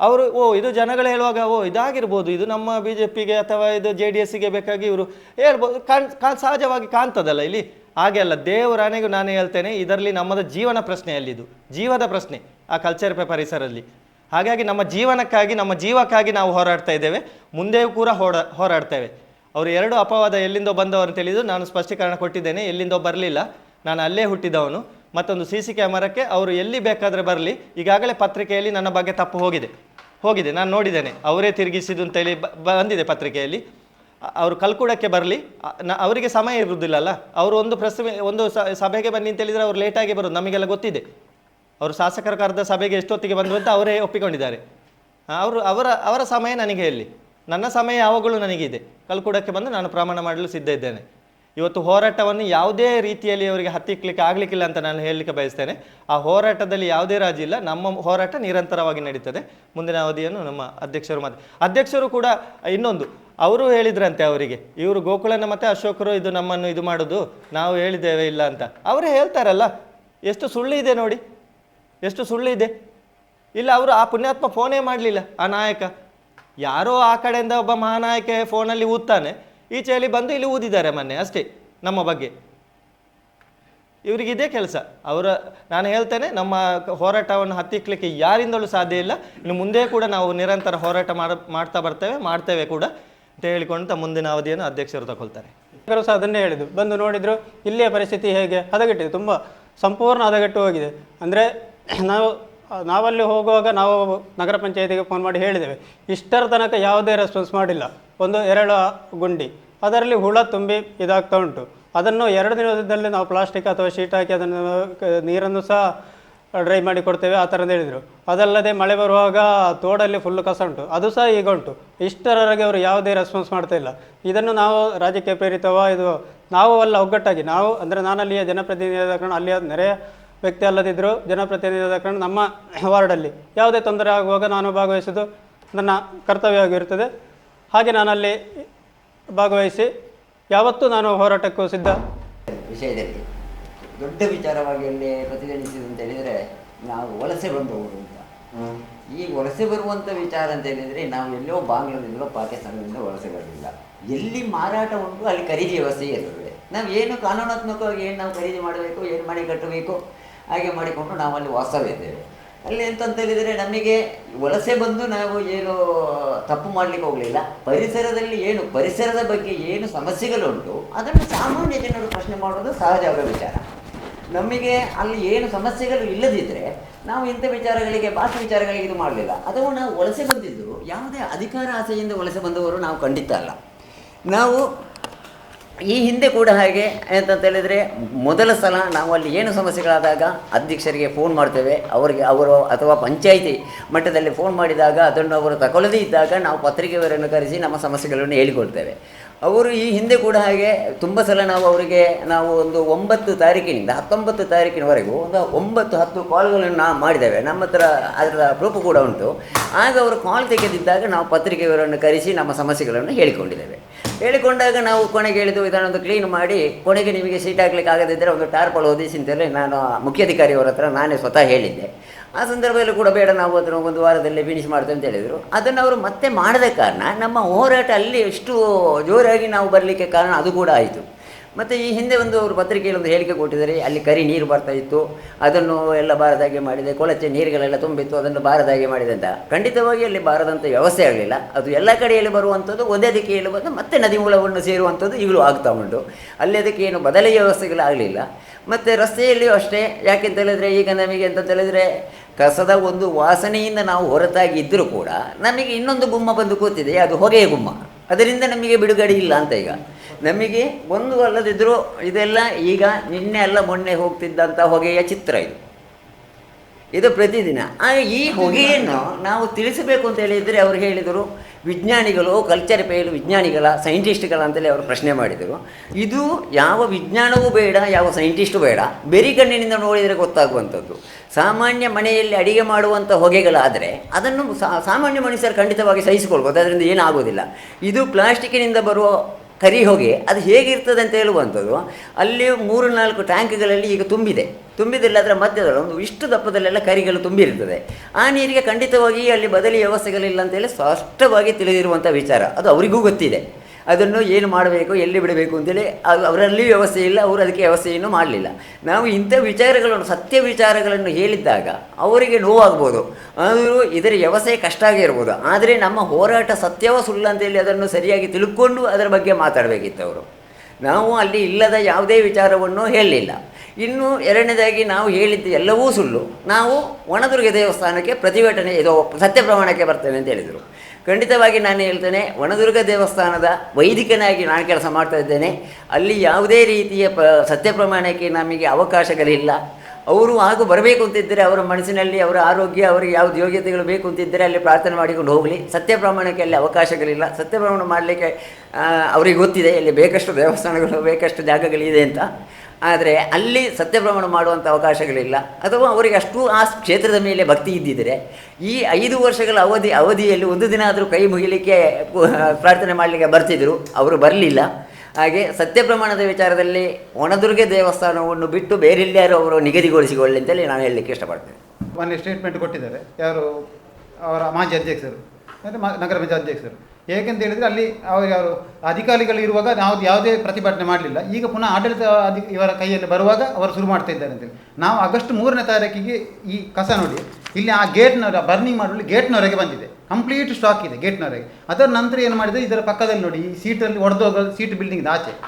ಅವರು, ಓ, ಇದು ಜನಗಳು ಹೇಳುವಾಗ, ಓ, ಇದಾಗಿರ್ಬೋದು. ಇದು ನಮ್ಮ ಬಿ ಜೆ ಪಿಗೆ ಅಥವಾ ಇದು ಜೆ ಡಿ ಎಸ್ಸಿಗೆ ಬೇಕಾಗಿ ಇವರು ಹೇಳ್ಬೋದು. ಕಾಣ್, ಕಾ, ಸಹಜವಾಗಿ ಕಾಣ್ತದಲ್ಲ ಇಲ್ಲಿ? ಹಾಗೆ ಅಲ್ಲ ದೇವರಾನೆಗೂ ನಾನು ಹೇಳ್ತೇನೆ. ಇದರಲ್ಲಿ ನಮ್ಮದ ಜೀವನ ಪ್ರಶ್ನೆ ಅಲ್ಲಿದು ಜೀವದ ಪ್ರಶ್ನೆ ಆ ಕಲ್ಚರ್ ಪರಿಸರಲ್ಲಿ ಹಾಗಾಗಿ ನಮ್ಮ ಜೀವನಕ್ಕಾಗಿ, ನಮ್ಮ ಜೀವಕ್ಕಾಗಿ ನಾವು ಹೋರಾಡ್ತಾ ಇದ್ದೇವೆ. ಮುಂದೆಯೂ ಕೂಡ ಹೋರಾ, ಹೋರಾಡ್ತೇವೆ. ಅವರು ಎರಡು ಅಪವಾದ ಎಲ್ಲಿಂದೋ ಬಂದವರು ಅಂತ ಹೇಳಿದ್ದು ನಾನು ಸ್ಪಷ್ಟೀಕರಣ ಕೊಟ್ಟಿದ್ದೇನೆ. ಎಲ್ಲಿಂದೋ ಬರಲಿಲ್ಲ. ನಾನು ಅಲ್ಲೇ ಹುಟ್ಟಿದವನು. ಮತ್ತೊಂದು ಸಿ ಸಿ ಕ್ಯಾಮರಕ್ಕೆ ಅವರು ಎಲ್ಲಿ ಬೇಕಾದರೆ ಬರಲಿ. ಈಗಾಗಲೇ ಪತ್ರಿಕೆಯಲ್ಲಿ ನನ್ನ ಬಗ್ಗೆ ತಪ್ಪು ಹೋಗಿದೆ. ಹೋಗಿದೆ. ನಾನು ನೋಡಿದ್ದೇನೆ. ಅವರೇ ತಿರುಗಿಸಿದ್ದು ಅಂತೇಳಿ ಬ- ಬಂದಿದೆ ಪತ್ರಿಕೆಯಲ್ಲಿ. ಅವರು ಕಲ್ಕುಡಕ್ಕೆ ಬರಲಿ. ಅವರಿಗೆ ಸಮಯ ಇರುವುದಿಲ್ಲಲ್ಲ ಅವರು ಒಂದು ಪ್ರೆಸ್, ಒಂದು ಸಭೆಗೆ ಬನ್ನಿ ಅಂತ ಹೇಳಿದರೆ ಅವರು ಲೇಟಾಗಿ ಬರೋದು. ನಮಗೆಲ್ಲ ಗೊತ್ತಿದೆ. ಅವರು ಶಾಸಕರ ಕರೆದ ಸಭೆಗೆ ಎಷ್ಟೊತ್ತಿಗೆ ಬಂದರು ಅಂತ ಅವರೇ ಒಪ್ಪಿಕೊಂಡಿದ್ದಾರೆ. ಅವರು ಅವರ ಅವರ ಸಮಯ ನನಗೆ ಎಲ್ಲಿ ನನ್ನ ಸಮಯ ಯಾವಾಗಲೂ ನನಗಿದೆ. ಕಲ್ಕುಡಕ್ಕೆ ಬಂದು ನಾನು ಪ್ರಮಾಣ ಮಾಡಲು ಸಿದ್ಧ ಇದ್ದೇನೆ. ಇವತ್ತು ಹೋರಾಟವನ್ನು ಯಾವುದೇ ರೀತಿಯಲ್ಲಿ ಅವರಿಗೆ ಹತ್ತಿಕ್ಲಿಕ್ಕೆ ಆಗಲಿಕ್ಕಿಲ್ಲ ಅಂತ ನಾನು ಹೇಳಲಿಕ್ಕೆ ಬಯಸ್ತೇನೆ. ಆ ಹೋರಾಟದಲ್ಲಿ ಯಾವುದೇ ರಾಜಿ ಇಲ್ಲ. ನಮ್ಮ ಹೋರಾಟ ನಿರಂತರವಾಗಿ ನಡೀತದೆ. ಮುಂದಿನ ಅವಧಿಯನ್ನು ನಮ್ಮ ಅಧ್ಯಕ್ಷರು ಮಾತು ಅಧ್ಯಕ್ಷರು ಕೂಡ, ಇನ್ನೊಂದು, ಅವರು ಹೇಳಿದ್ರಂತೆ ಅವರಿಗೆ. ಇವರು ಗೋಕುಲನ ಮತ್ತೆ ಅಶೋಕರು ಇದು ನಮ್ಮನ್ನು ಇದು ಮಾಡೋದು, ನಾವು ಹೇಳಿದ್ದೇವೆ ಇಲ್ಲ ಅಂತ. ಅವರೇ ಹೇಳ್ತಾರಲ್ಲ, ಎಷ್ಟು ಸುಳ್ಳು ಇದೆ ನೋಡಿ. ಎಷ್ಟು ಸುಳ್ಳು ಇದೆ? ಇಲ್ಲ, ಅವರು ಆ ಪುಣ್ಯಾತ್ಮ ಫೋನೇ ಮಾಡಲಿಲ್ಲ, ಆ ನಾಯಕ. ಯಾರೋ ಆ ಕಡೆಯಿಂದ ಒಬ್ಬ ಮಹಾನಾಯಕ ಫೋನಲ್ಲಿ ಊದ್ತಾನೆ ಈಚೆಯಲ್ಲಿ ಬಂದು ಇಲ್ಲಿ ಊದಿದ್ದಾರೆ ಮೊನ್ನೆ, ಅಷ್ಟೇ, ನಮ್ಮ ಬಗ್ಗೆ. ಇವರಿಗೆ ಇದೇ ಕೆಲಸ. ಅವರ, ನಾನು ಹೇಳ್ತೇನೆ, ನಮ್ಮ ಹೋರಾಟವನ್ನು ಹತ್ತಿಕ್ಕಲಿಕ್ಕೆ ಯಾರಿಂದಲೂ ಸಾಧ್ಯ ಇಲ್ಲ. ಇನ್ನು ಮುಂದೆ ಕೂಡ ನಾವು ನಿರಂತರ ಹೋರಾಟ ಮಾಡ, ಮಾಡ್ತಾ ಬರ್ತೇವೆ, ಮಾಡ್ತೇವೆ ಕೂಡ ಅಂತ ಹೇಳಿಕೊಂಡು ಮುಂದಿನ ಅವಧಿಯನ್ನು ಅಧ್ಯಕ್ಷರು ತಗೊಳ್ತಾರೆ. ಸಹ ಅದನ್ನೇ ಹೇಳಿದರು ಬಂದು ನೋಡಿದ್ರು, ಇಲ್ಲಿಯ ಪರಿಸ್ಥಿತಿ ಹೇಗೆ? ಹದಗೆಟ್ಟಿದೆ, ತುಂಬ ಸಂಪೂರ್ಣ ಹದಗೆಟ್ಟು ಹೋಗಿದೆ. ಅಂದರೆ ನಾವು, ನಾವಲ್ಲಿ ಹೋಗುವಾಗ ನಾವು ನಗರ ಪಂಚಾಯತಿಗೆ ಫೋನ್ ಮಾಡಿ ಹೇಳಿದ್ದೇವೆ. ಇಷ್ಟರ ತನಕ ಯಾವುದೇ ರೆಸ್ಪಾನ್ಸ್ ಮಾಡಿಲ್ಲ. ಒಂದು ಎರಡು ಗುಂಡಿ. ಅದರಲ್ಲಿ ಹುಳ ತುಂಬಿ ಇದಾಗ್ತಾ ಉಂಟು. ಅದನ್ನು ಎರಡು ದಿನದಲ್ಲಿ ನಾವು ಪ್ಲಾಸ್ಟಿಕ್ ಅಥವಾ ಶೀಟ್ ಹಾಕಿ ಅದನ್ನು, ನೀರನ್ನು ಸಹ ಡ್ರೈ ಮಾಡಿ ಕೊಡ್ತೇವೆ, ಆ ಥರದ್ದು ಹೇಳಿದರು. ಅದಲ್ಲದೆ ಮಳೆ ಬರುವಾಗ ತೋಡಲ್ಲಿ ಫುಲ್ಲು ಕಸ ಉಂಟು. ಅದು ಸಹ ಈಗ ಉಂಟು. ಇಷ್ಟರವರೆಗೆ ಅವರು ಯಾವುದೇ ರೆಸ್ಪಾನ್ಸ್ ಮಾಡ್ತಾ ಇಲ್ಲ. ಇದನ್ನು ನಾವು ರಾಜಕೀಯ ಪ್ರೇರಿತವ, ಇದು ನಾವು ಅಲ್ಲ ಒಗ್ಗಟ್ಟಾಗಿ. ನಾವು ಅಂದರೆ ನಾನಲ್ಲಿಯ ಜನಪ್ರತಿನಿಧಿಯಾದ ಕಾರಣ ಅಲ್ಲಿಯ ನೆರೆಯ ವ್ಯಕ್ತಿ ಅಲ್ಲದಿದ್ದರೂ ಜನಪ್ರತಿನಿಧಿಯಾದ ಕಾರಣ ನಮ್ಮ ವಾರ್ಡಲ್ಲಿ ಯಾವುದೇ ತೊಂದರೆ ಆಗುವಾಗ ನಾನು ಭಾಗವಹಿಸೋದು ನನ್ನ ಕರ್ತವ್ಯವಾಗಿರುತ್ತದೆ. ಹಾಗೆ ನಾನಲ್ಲಿ ಭಾಗವಹಿಸಿ ಯಾವತ್ತೂ ನಾನು ಹೋರಾಟಕ್ಕೂ ಸಿದ್ಧ. ವಿಷಯದಲ್ಲಿ ದೊಡ್ಡ ವಿಚಾರವಾಗಿ ಅಲ್ಲಿ ಅಂತ ಹೇಳಿದರೆ ನಾವು ವಲಸೆ ಬಂದವರು ಅಂತ. ಈ ವಲಸೆ ಬರುವಂಥ ವಿಚಾರ ಅಂತ ಹೇಳಿದರೆ ನಾವು ಎಲ್ಲೋ ಬಾಂಗ್ಲಾದಿಂದಲೋ ಪಾಕಿಸ್ತಾನದಿಂದ ವಲಸೆ ಬರಲಿಲ್ಲ. ಎಲ್ಲಿ ಮಾರಾಟ ಉಂಟು ಅಲ್ಲಿ ಖರೀದಿ ವ್ಯವಸ್ಥೆ ಇರ್ತದೆ. ನಾವು ಏನು ಕಾನೂನಾತ್ಮಕವಾಗಿ ಏನು ನಾವು ಖರೀದಿ ಮಾಡಬೇಕು, ಏನು ಮನೆ ಕಟ್ಟಬೇಕು ಹಾಗೆ ಮಾಡಿಕೊಂಡು ನಾವು ಅಲ್ಲಿ ವಾಸವಿದ್ದೇವೆ ಅಲ್ಲಿ ಎಂತಂತ ಹೇಳಿದರೆ ನಮಗೆ ವಲಸೆ ಬಂದು ನಾವು ಏನು ತಪ್ಪು ಮಾಡಲಿಕ್ಕೆ ಹೋಗಲಿಲ್ಲ. ಪರಿಸರದಲ್ಲಿ ಏನು, ಪರಿಸರದ ಬಗ್ಗೆ ಏನು ಸಮಸ್ಯೆಗಳುಂಟು, ಅದನ್ನು ಸಾಮಾನ್ಯ ಜನರು ಪ್ರಶ್ನೆ ಮಾಡೋದು ಸಹಜವಾದ ವಿಚಾರ. ನಮಗೆ ಅಲ್ಲಿ ಏನು ಸಮಸ್ಯೆಗಳು ಇಲ್ಲದಿದ್ದರೆ ನಾವು ಇಂಥ ವಿಚಾರಗಳಿಗೆ ಬಾಕಿ ವಿಚಾರಗಳಿಗೆ ಇದು ಮಾಡಲಿಲ್ಲ. ಅಥವಾ ನಾವು ವಲಸೆ ಬಂದಿದ್ದು ಯಾವುದೇ ಅಧಿಕಾರ ಆಸೆಯಿಂದ ವಲಸೆ ಬಂದವರು ನಾವು ಖಂಡಿತ ಅಲ್ಲ. ನಾವು ಈ ಹಿಂದೆ ಕೂಡ ಹಾಗೆ ಅಂತ ಹೇಳಿದರೆ ಮೊದಲ ಸಲ ನಾವು ಅಲ್ಲಿ ಏನು ಸಮಸ್ಯೆಗಳಾದಾಗ ಅಧ್ಯಕ್ಷರಿಗೆ ಫೋನ್ ಮಾಡ್ತೇವೆ. ಅವರಿಗೆ ಅವರು ಅಥವಾ ಪಂಚಾಯಿತಿ ಮಟ್ಟದಲ್ಲಿ ಫೋನ್ ಮಾಡಿದಾಗ ಅದನ್ನು ಅವರು ತಗೊಳ್ಳದೇ ಇದ್ದಾಗ ನಾವು ಪತ್ರಿಕೆಯವರನ್ನು ಕರೆಸಿ ನಮ್ಮ ಸಮಸ್ಯೆಗಳನ್ನು ಹೇಳಿಕೊಳ್ತೇವೆ. ಅವರು ಈ ಹಿಂದೆ ಕೂಡ ಹಾಗೆ ತುಂಬ ಸಲ ನಾವು ಅವರಿಗೆ ನಾವು ಒಂದು ಒಂಬತ್ತು ತಾರೀಕಿನಿಂದ ಹತ್ತೊಂಬತ್ತು ತಾರೀಕಿನವರೆಗೂ ಒಂದು ಒಂಬತ್ತು ಹತ್ತು ಕಾಲ್ಗಳನ್ನು ನಾವು ಮಾಡಿದ್ದೇವೆ. ನಮ್ಮ ಹತ್ರ ಅದರ ಪ್ರೂಫ್ ಕೂಡ ಉಂಟು. ಆಗ ಅವರು ಕಾಲ್ ತೆಗೆದಿದ್ದಾಗ ನಾವು ಪತ್ರಿಕೆಯವರನ್ನು ಕರೆಸಿ ನಮ್ಮ ಸಮಸ್ಯೆಗಳನ್ನು ಹೇಳಿಕೊಂಡಿದ್ದೇವೆ. ಹೇಳಿಕೊಂಡಾಗ ನಾವು ಕೊನೆಗೆ ಹೇಳಿದ್ದು ಇದನ್ನೊಂದು ಕ್ಲೀನ್ ಮಾಡಿ, ಕೊನೆಗೆ ನಿಮಗೆ ಸೀಟ್ ಹಾಕ್ಲಿಕ್ಕೆ ಆಗದಿದ್ದರೆ ಒಂದು ಟಾರ್ಪಲ್ ಓದಿಸಿ ಅಂತೇಳಿ ನಾನು ಮುಖ್ಯಾಧಿಕಾರಿಯವರ ಹತ್ರ ನಾನೇ ಸ್ವತಃ ಹೇಳಿದ್ದೆ. ಆ ಸಂದರ್ಭದಲ್ಲಿ ಕೂಡ ಬೇಡ, ನಾವು ಅದನ್ನು ಒಂದು ವಾರದಲ್ಲಿ ಫಿನಿಶ್ ಮಾಡ್ತೇವೆ ಅಂತ ಹೇಳಿದರು. ಅದನ್ನು ಅವರು ಮತ್ತೆ ಮಾಡದ ಕಾರಣ ನಮ್ಮ ಹೋರಾಟ ಅಲ್ಲಿ ಎಷ್ಟು ಜೋರಾಗಿ ನಾವು ಬರಲಿಕ್ಕೆ ಕಾರಣ ಅದು ಕೂಡ ಆಯಿತು. ಮತ್ತು ಈ ಹಿಂದೆ ಒಂದು ಅವರು ಪತ್ರಿಕೆಯಲ್ಲಿ ಒಂದು ಹೇಳಿಕೆ ಕೊಟ್ಟಿದ್ದಾರೆ, ಅಲ್ಲಿ ಕರಿ ನೀರು ಬರ್ತಾ ಇತ್ತು, ಅದನ್ನು ಎಲ್ಲ ಬಾರದಾಗೆ ಮಾಡಿದೆ, ಕೊಳಚೆ ನೀರುಗಳೆಲ್ಲ ತುಂಬಿತ್ತು, ಅದನ್ನು ಬಾರದಾಗೆ ಮಾಡಿದೆ ಅಂತ. ಖಂಡಿತವಾಗಿ ಅಲ್ಲಿ ಬಾರದಂಥ ವ್ಯವಸ್ಥೆ ಆಗಲಿಲ್ಲ. ಅದು ಎಲ್ಲ ಕಡೆಯಲ್ಲಿ ಬರುವಂಥದ್ದು, ಒಂದೇ ದಿಕ್ಕಿಯಲ್ಲಿ ಬಂದು ಮತ್ತೆ ನದಿ ಮೂಲವನ್ನು ಸೇರುವಂಥದ್ದು ಈಗಲೂ ಆಗ್ತಾ ಉಂಟು. ಅಲ್ಲಿ ಅದಕ್ಕೆ ಏನು ಬದಲಿ ವ್ಯವಸ್ಥೆಗಳಾಗಲಿಲ್ಲ ಮತ್ತು ರಸ್ತೆಯಲ್ಲಿಯೂ ಅಷ್ಟೇ. ಯಾಕೆಂತ ಹೇಳಿದರೆ, ಈಗ ನಮಗೆ ಅಂತ ಹೇಳಿದರೆ, ಕಸದ ಒಂದು ವಾಸನೆಯಿಂದ ನಾವು ಹೊರತಾಗಿ ಇದ್ದರೂ ಕೂಡ ನಮಗೆ ಇನ್ನೊಂದು ಗುಮ್ಮ ಬಂದು ಕೂತಿದೆ, ಅದು ಹೊಗೆಯ ಗುಮ್ಮ. ಅದರಿಂದ ನಮಗೆ ಬಿಡುಗಡೆ ಇಲ್ಲ ಅಂತ ಈಗ. ನಮಗೆ ಒಂದು ಅಲ್ಲದಿದ್ದರೂ ಇದೆಲ್ಲ ಈಗ ನಿನ್ನೆ ಅಲ್ಲ ಮೊನ್ನೆ ಹೋಗ್ತಿದ್ದಂಥ ಹೊಗೆಯ ಚಿತ್ರ ಇದು. ಇದು ಪ್ರತಿದಿನ. ಈ ಹೊಗೆಯನ್ನು ನಾವು ತಿಳಿಸಬೇಕು ಅಂತ ಹೇಳಿದರೆ ಅವರು ಹೇಳಿದರು ವಿಜ್ಞಾನಿಗಳು ಕಲ್ಚರ್ ಪೇಲು ವಿಜ್ಞಾನಿಗಳ ಸೈಂಟಿಸ್ಟ್ಗಳ ಅಂತಲೇ ಅವರು ಪ್ರಶ್ನೆ ಮಾಡಿದರು. ಇದು ಯಾವ ವಿಜ್ಞಾನವೂ ಬೇಡ, ಯಾವ ಸೈಂಟಿಸ್ಟು ಬೇಡ. ಬೆರಿ ಕಣ್ಣಿನಿಂದ ನೋಡಿದರೆ ಗೊತ್ತಾಗುವಂಥದ್ದು. ಸಾಮಾನ್ಯ ಮನೆಯಲ್ಲಿ ಅಡಿಗೆ ಮಾಡುವಂಥ ಹೊಗೆಗಳಾದರೆ ಅದನ್ನು ಸಾಮಾನ್ಯ ಮನುಷ್ಯರು ಖಂಡಿತವಾಗಿ ಸಹಿಸಿಕೊಳ್ಬೋದು. ಅದರಿಂದ ಏನಾಗೋದಿಲ್ಲ ಇದು ಪ್ಲಾಸ್ಟಿಕ್ಕಿನಿಂದ ಬರುವ ಕರಿ ಹೋಗಿ ಅದು ಹೇಗಿರ್ತದೆ ಅಂತ ಹೇಳುವಂಥದ್ದು, ಅಲ್ಲಿ ಮೂರು ನಾಲ್ಕು ಟ್ಯಾಂಕ್ಗಳಲ್ಲಿ ಈಗ ತುಂಬಿದೆ. ತುಂಬಿದಿಲ್ಲ ಅದರ ಮಧ್ಯದಲ್ಲಿ ಒಂದು ಇಷ್ಟು ದಪ್ಪದಲ್ಲೆಲ್ಲ ಕರಿಗಳು ತುಂಬಿರ್ತದೆ ಆ ನೀರಿಗೆ ಖಂಡಿತವಾಗಿ ಅಲ್ಲಿ ಬದಲಿ ವ್ಯವಸ್ಥೆಗಳಿಲ್ಲ ಅಂತೇಳಿ ಸ್ಪಷ್ಟವಾಗಿ ತಿಳಿದಿರುವಂಥ ವಿಚಾರ. ಅದು ಅವರಿಗೂ ಗೊತ್ತಿದೆ. ಅದನ್ನು ಏನು ಮಾಡಬೇಕು, ಎಲ್ಲಿ ಬಿಡಬೇಕು ಅಂತೇಳಿ ಅದು ಅವರಲ್ಲಿ ವ್ಯವಸ್ಥೆ ಇಲ್ಲ, ಅವರು ಅದಕ್ಕೆ ವ್ಯವಸ್ಥೆಯನ್ನು ಮಾಡಲಿಲ್ಲ. ನಾವು ಇಂಥ ವಿಚಾರಗಳನ್ನು, ಸತ್ಯ ವಿಚಾರಗಳನ್ನು ಹೇಳಿದ್ದಾಗ ಅವರಿಗೆ ನೋವಾಗ್ಬೋದು. ಆದರೂ ಇದರ ವ್ಯವಸ್ಥೆ ಕಷ್ಟ ಆಗಿರ್ಬೋದು. ಆದರೆ ನಮ್ಮ ಹೋರಾಟ ಸತ್ಯವೋ ಸುಳ್ಳು ಅಂತೇಳಿ ಅದನ್ನು ಸರಿಯಾಗಿ ತಿಳ್ಕೊಂಡು ಅದರ ಬಗ್ಗೆ ಮಾತಾಡಬೇಕಿತ್ತು ಅವರು. ನಾವು ಅಲ್ಲಿ ಇಲ್ಲದ ಯಾವುದೇ ವಿಚಾರವನ್ನು ಹೇಳಲಿಲ್ಲ. ಇನ್ನು ಎರಡನೇದಾಗಿ ನಾವು ಹೇಳಿದ್ದು ಎಲ್ಲವೂ ಸುಳ್ಳು. ನಾವು ಒಣದುರ್ಗ ದೇವಸ್ಥಾನಕ್ಕೆ ಪ್ರತಿಭಟನೆ, ಇದು ಸತ್ಯ ಪ್ರಮಾಣಕ್ಕೆ ಬರ್ತೇವೆ ಅಂತ ಹೇಳಿದರು. ಖಂಡಿತವಾಗಿ ನಾನು ಹೇಳ್ತೇನೆ, ವನದುರ್ಗ ದೇವಸ್ಥಾನದ ವೈದಿಕನಾಗಿ ನಾನು ಕೆಲಸ ಮಾಡ್ತಾ ಇದ್ದೇನೆ. ಅಲ್ಲಿ ಯಾವುದೇ ರೀತಿಯ ಪ, ಸತ್ಯ ಪ್ರಮಾಣಕ್ಕೆ ನಮಗೆ ಅವಕಾಶಗಳಿಲ್ಲ. ಅವರು ಹಾಗೂ ಬರಬೇಕು ಅಂತಿದ್ದರೆ ಅವರ ಮನಸ್ಸಿನಲ್ಲಿ, ಅವರ ಆರೋಗ್ಯ, ಅವರಿಗೆ ಯಾವುದು ಯೋಗ್ಯತೆಗಳು ಬೇಕು ಅಂತಿದ್ದರೆ ಅಲ್ಲಿ ಪ್ರಾರ್ಥನೆ ಮಾಡಿಕೊಂಡು ಹೋಗಲಿ. ಸತ್ಯ ಪ್ರಮಾಣಕ್ಕೆ ಅಲ್ಲಿ ಅವಕಾಶಗಳಿಲ್ಲ. ಸತ್ಯ ಪ್ರಮಾಣ ಮಾಡಲಿಕ್ಕೆ ಅವರಿಗೆ ಗೊತ್ತಿದೆ, ಇಲ್ಲಿ ಬೇಕಷ್ಟು ದೇವಸ್ಥಾನಗಳು, ಬೇಕಷ್ಟು ಜಾಗಗಳಿದೆ ಅಂತ. ಆದರೆ ಅಲ್ಲಿ ಸತ್ಯಭ್ರಮಣ ಮಾಡುವಂಥ ಅವಕಾಶಗಳಿಲ್ಲ. ಅಥವಾ ಅವರಿಗೆ ಅಷ್ಟು ಆ ಕ್ಷೇತ್ರದ ಮೇಲೆ ಭಕ್ತಿ ಇದ್ದಿದ್ದರೆ ಈ ಐದು ವರ್ಷಗಳ ಅವಧಿ, ಅವಧಿಯಲ್ಲಿ ಒಂದು ದಿನ ಆದರೂ ಕೈ ಮುಗಿಲಿಕ್ಕೆ ಪ್ರಾರ್ಥನೆ ಮಾಡಲಿಕ್ಕೆ ಬರ್ತಿದ್ರು. ಅವರು ಬರಲಿಲ್ಲ. ಹಾಗೆ ಸತ್ಯಪ್ರಮಾಣದ ವಿಚಾರದಲ್ಲಿ ಒಣದುರ್ಗೆ ದೇವಸ್ಥಾನವನ್ನು ಬಿಟ್ಟು ಬೇರೆಲ್ಲಾರು ಅವರು ನಿಗದಿಗೊಳಿಸಿಕೊಳ್ಳಿ ಅಂತೇಳಿ ನಾನು ಹೇಳಲಿಕ್ಕೆ ಇಷ್ಟಪಡ್ತೇನೆ. ಮೊನ್ನೆ ಸ್ಟೇಟ್ಮೆಂಟ್ ಕೊಟ್ಟಿದ್ದಾರೆ. ಯಾರು? ಅವರ ಮಾಜಿ ಅಧ್ಯಕ್ಷರು. ಅಂದರೆ ನಗರ ಪಂಚಾಯತ್ ಅಧ್ಯಕ್ಷರು ಏಕೆಂತ ಹೇಳಿದರೆ ಅಲ್ಲಿ ಅವರು ಯಾರು ಅಧಿಕಾರಿಗಳು ಇರುವಾಗ ನಾವು ಯಾವುದೇ ಪ್ರತಿಭಟನೆ ಮಾಡಲಿಲ್ಲ. ಈಗ ಪುನಃ ಆಡಳಿತ ಅಧಿ ಇವರ ಕೈಯಲ್ಲಿ ಬರುವಾಗ ಅವರು ಶುರು ಮಾಡ್ತಾ ಇದ್ದಾರೆ ಅಂತೇಳಿ ನಾವು ಆಗಸ್ಟ್ ಮೂರನೇ ತಾರೀಕಿಗೆ ಈ ಕಸ ನೋಡಿ, ಇಲ್ಲಿ ಆ ಗೇಟ್ನವರ ಬರ್ನಿಂಗ್ ಮಾಡಲು ಗೇಟ್ನವರೆಗೆ ಬಂದಿದೆ. ಕಂಪ್ಲೀಟ್ ಸ್ಟಾಕ್ ಇದೆ ಗೇಟ್ನವರೆಗೆ. ಅದರ ನಂತರ ಏನು ಮಾಡಿದೆ, ಇದರ ಪಕ್ಕದಲ್ಲಿ ನೋಡಿ, ಈ ಸೀಟಲ್ಲಿ ಒಡೆದೋಗ ಸೀಟ್ ಬಿಲ್ಡಿಂಗ್ ಆಚೆ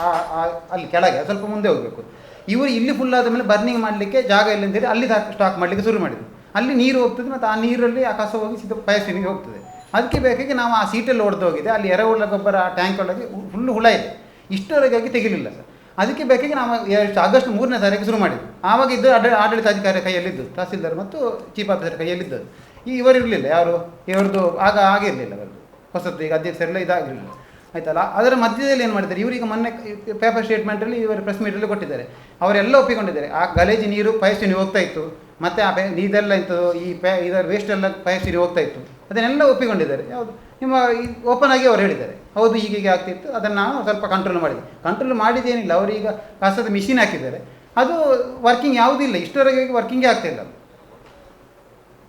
ಆ- ಆ- ಅಲ್ಲಿ ಕೆಳಗೆ, ಸ್ವಲ್ಪ ಮುಂದೆ ಹೋಗಬೇಕು. ಇವರು ಇಲ್ಲಿ ಫುಲ್ ಆದ ಮೇಲೆ ಬರ್ನಿಂಗ್ ಮಾಡಲಿಕ್ಕೆ ಜಾಗ ಇಲ್ಲ ಅಂತೇಳಿ ಅಲ್ಲಿ ಸ್ಟಾಕ್ ಮಾಡಲಿಕ್ಕೆ ಶುರು ಮಾಡಿದ್ರು. ಅಲ್ಲಿ ನೀರು ಹೋಗ್ತದೆ ಮತ್ತು ಆ ನೀರಲ್ಲಿ ಆ ಕಸ ಹೋಗಿ ಸಿದ್ಧ ಪಯಸ್ವಿನಿಗೆ ಹೋಗ್ತದೆ. ಅದಕ್ಕೆ ಬೇಕಾಗಿ ನಾವು ಆ ಸೀಟಲ್ಲಿ ಹೊಡೆದು ಹೋಗಿದೆ. ಅಲ್ಲಿ ಎರೆಹುಳ ಗೊಬ್ಬರ ಆ ಟ್ಯಾಂಕ್ ಒಳಗೆ ಫುಲ್ ಹುಳ ಇದೆ. ಇಷ್ಟವರೆಗಾಗಿ ತೆಗಿಲಿಲ್ಲ ಸರ್. ಅದಕ್ಕೆ ಬೇಕಾಗಿ ನಾವು ಎಷ್ಟು ಆಗಸ್ಟ್ ಮೂರನೇ ತಾರೀಕು ಶುರು ಮಾಡಿದ್ವಿ. ಆವಾಗ ಇದ್ದು ಆಡ ಆಡಳಿತಾಧಿಕಾರಿ ಕೈಯಲ್ಲಿದ್ದು ತಹಸೀಲ್ದಾರ್ ಮತ್ತು ಚೀಫ್ ಆಫೀಸರ್ ಕೈಯಲ್ಲಿದ್ದದ್ದು. ಈ ಇವರು ಇರಲಿಲ್ಲ, ಯಾರು? ಇವ್ರದ್ದು ಆಗ ಆಗಿರಲಿಲ್ಲ ಅವರದ್ದು ಹೊಸದು ಈಗ ಅಧ್ಯಕ್ಷರೆಲ್ಲ ಇದಾಗಿರಲಿಲ್ಲ. ಆಯ್ತಲ್ಲ? ಅದರ ಮಧ್ಯದಲ್ಲಿ ಏನು ಮಾಡಿದ್ದಾರೆ? ಇವರಿಗೆ ಮೊನ್ನೆ ಪೇಪರ್ ಸ್ಟೇಟ್ಮೆಂಟಲ್ಲಿ ಇವರು ಪ್ರೆಸ್ ಮೀಟಲ್ಲಿ ಕೊಟ್ಟಿದ್ದಾರೆ. ಅವರೆಲ್ಲ ಒಪ್ಪಿಕೊಂಡಿದ್ದಾರೆ. ಆ ಗಲೇಜು ನೀರು ಪಯಸ್ವಿನಿ ಹೋಗ್ತಾ ಇತ್ತು? ಮತ್ತು ಆ ಪೆ ಇದೆಲ್ಲ ಇತ್ತು ಈ ಪ್ಯಾ ಇದರ ವೇಸ್ಟ್ ಎಲ್ಲ ಪಯಸ್ವಿನಿ ಹೋಗ್ತಾ ಇತ್ತು. ಅದನ್ನೆಲ್ಲ ಒಪ್ಪಿಕೊಂಡಿದ್ದಾರೆ. ಯಾವುದು? ನಿಮ್ಮ ಓಪನ್ ಆಗಿ ಅವ್ರು ಹೇಳಿದ್ದಾರೆ. ಹೌದು ಹೀಗೆ ಆಗ್ತಿತ್ತು ಅದನ್ನು ನಾನು ಸ್ವಲ್ಪ ಕಂಟ್ರೋಲ್ ಮಾಡಿದೆ ಕಂಟ್ರೋಲ್ ಮಾಡಿದ್ದೇನಿಲ್ಲ. ಅವರೀಗ ಕಸದ ಮಿಷಿನ್ ಹಾಕಿದ್ದಾರೆ. ಅದು ವರ್ಕಿಂಗ್ ಯಾವುದಿಲ್ಲ ಇಷ್ಟವರೆಗೆ ವರ್ಕಿಂಗೇ ಆಗ್ತಿಲ್ಲ ಅದು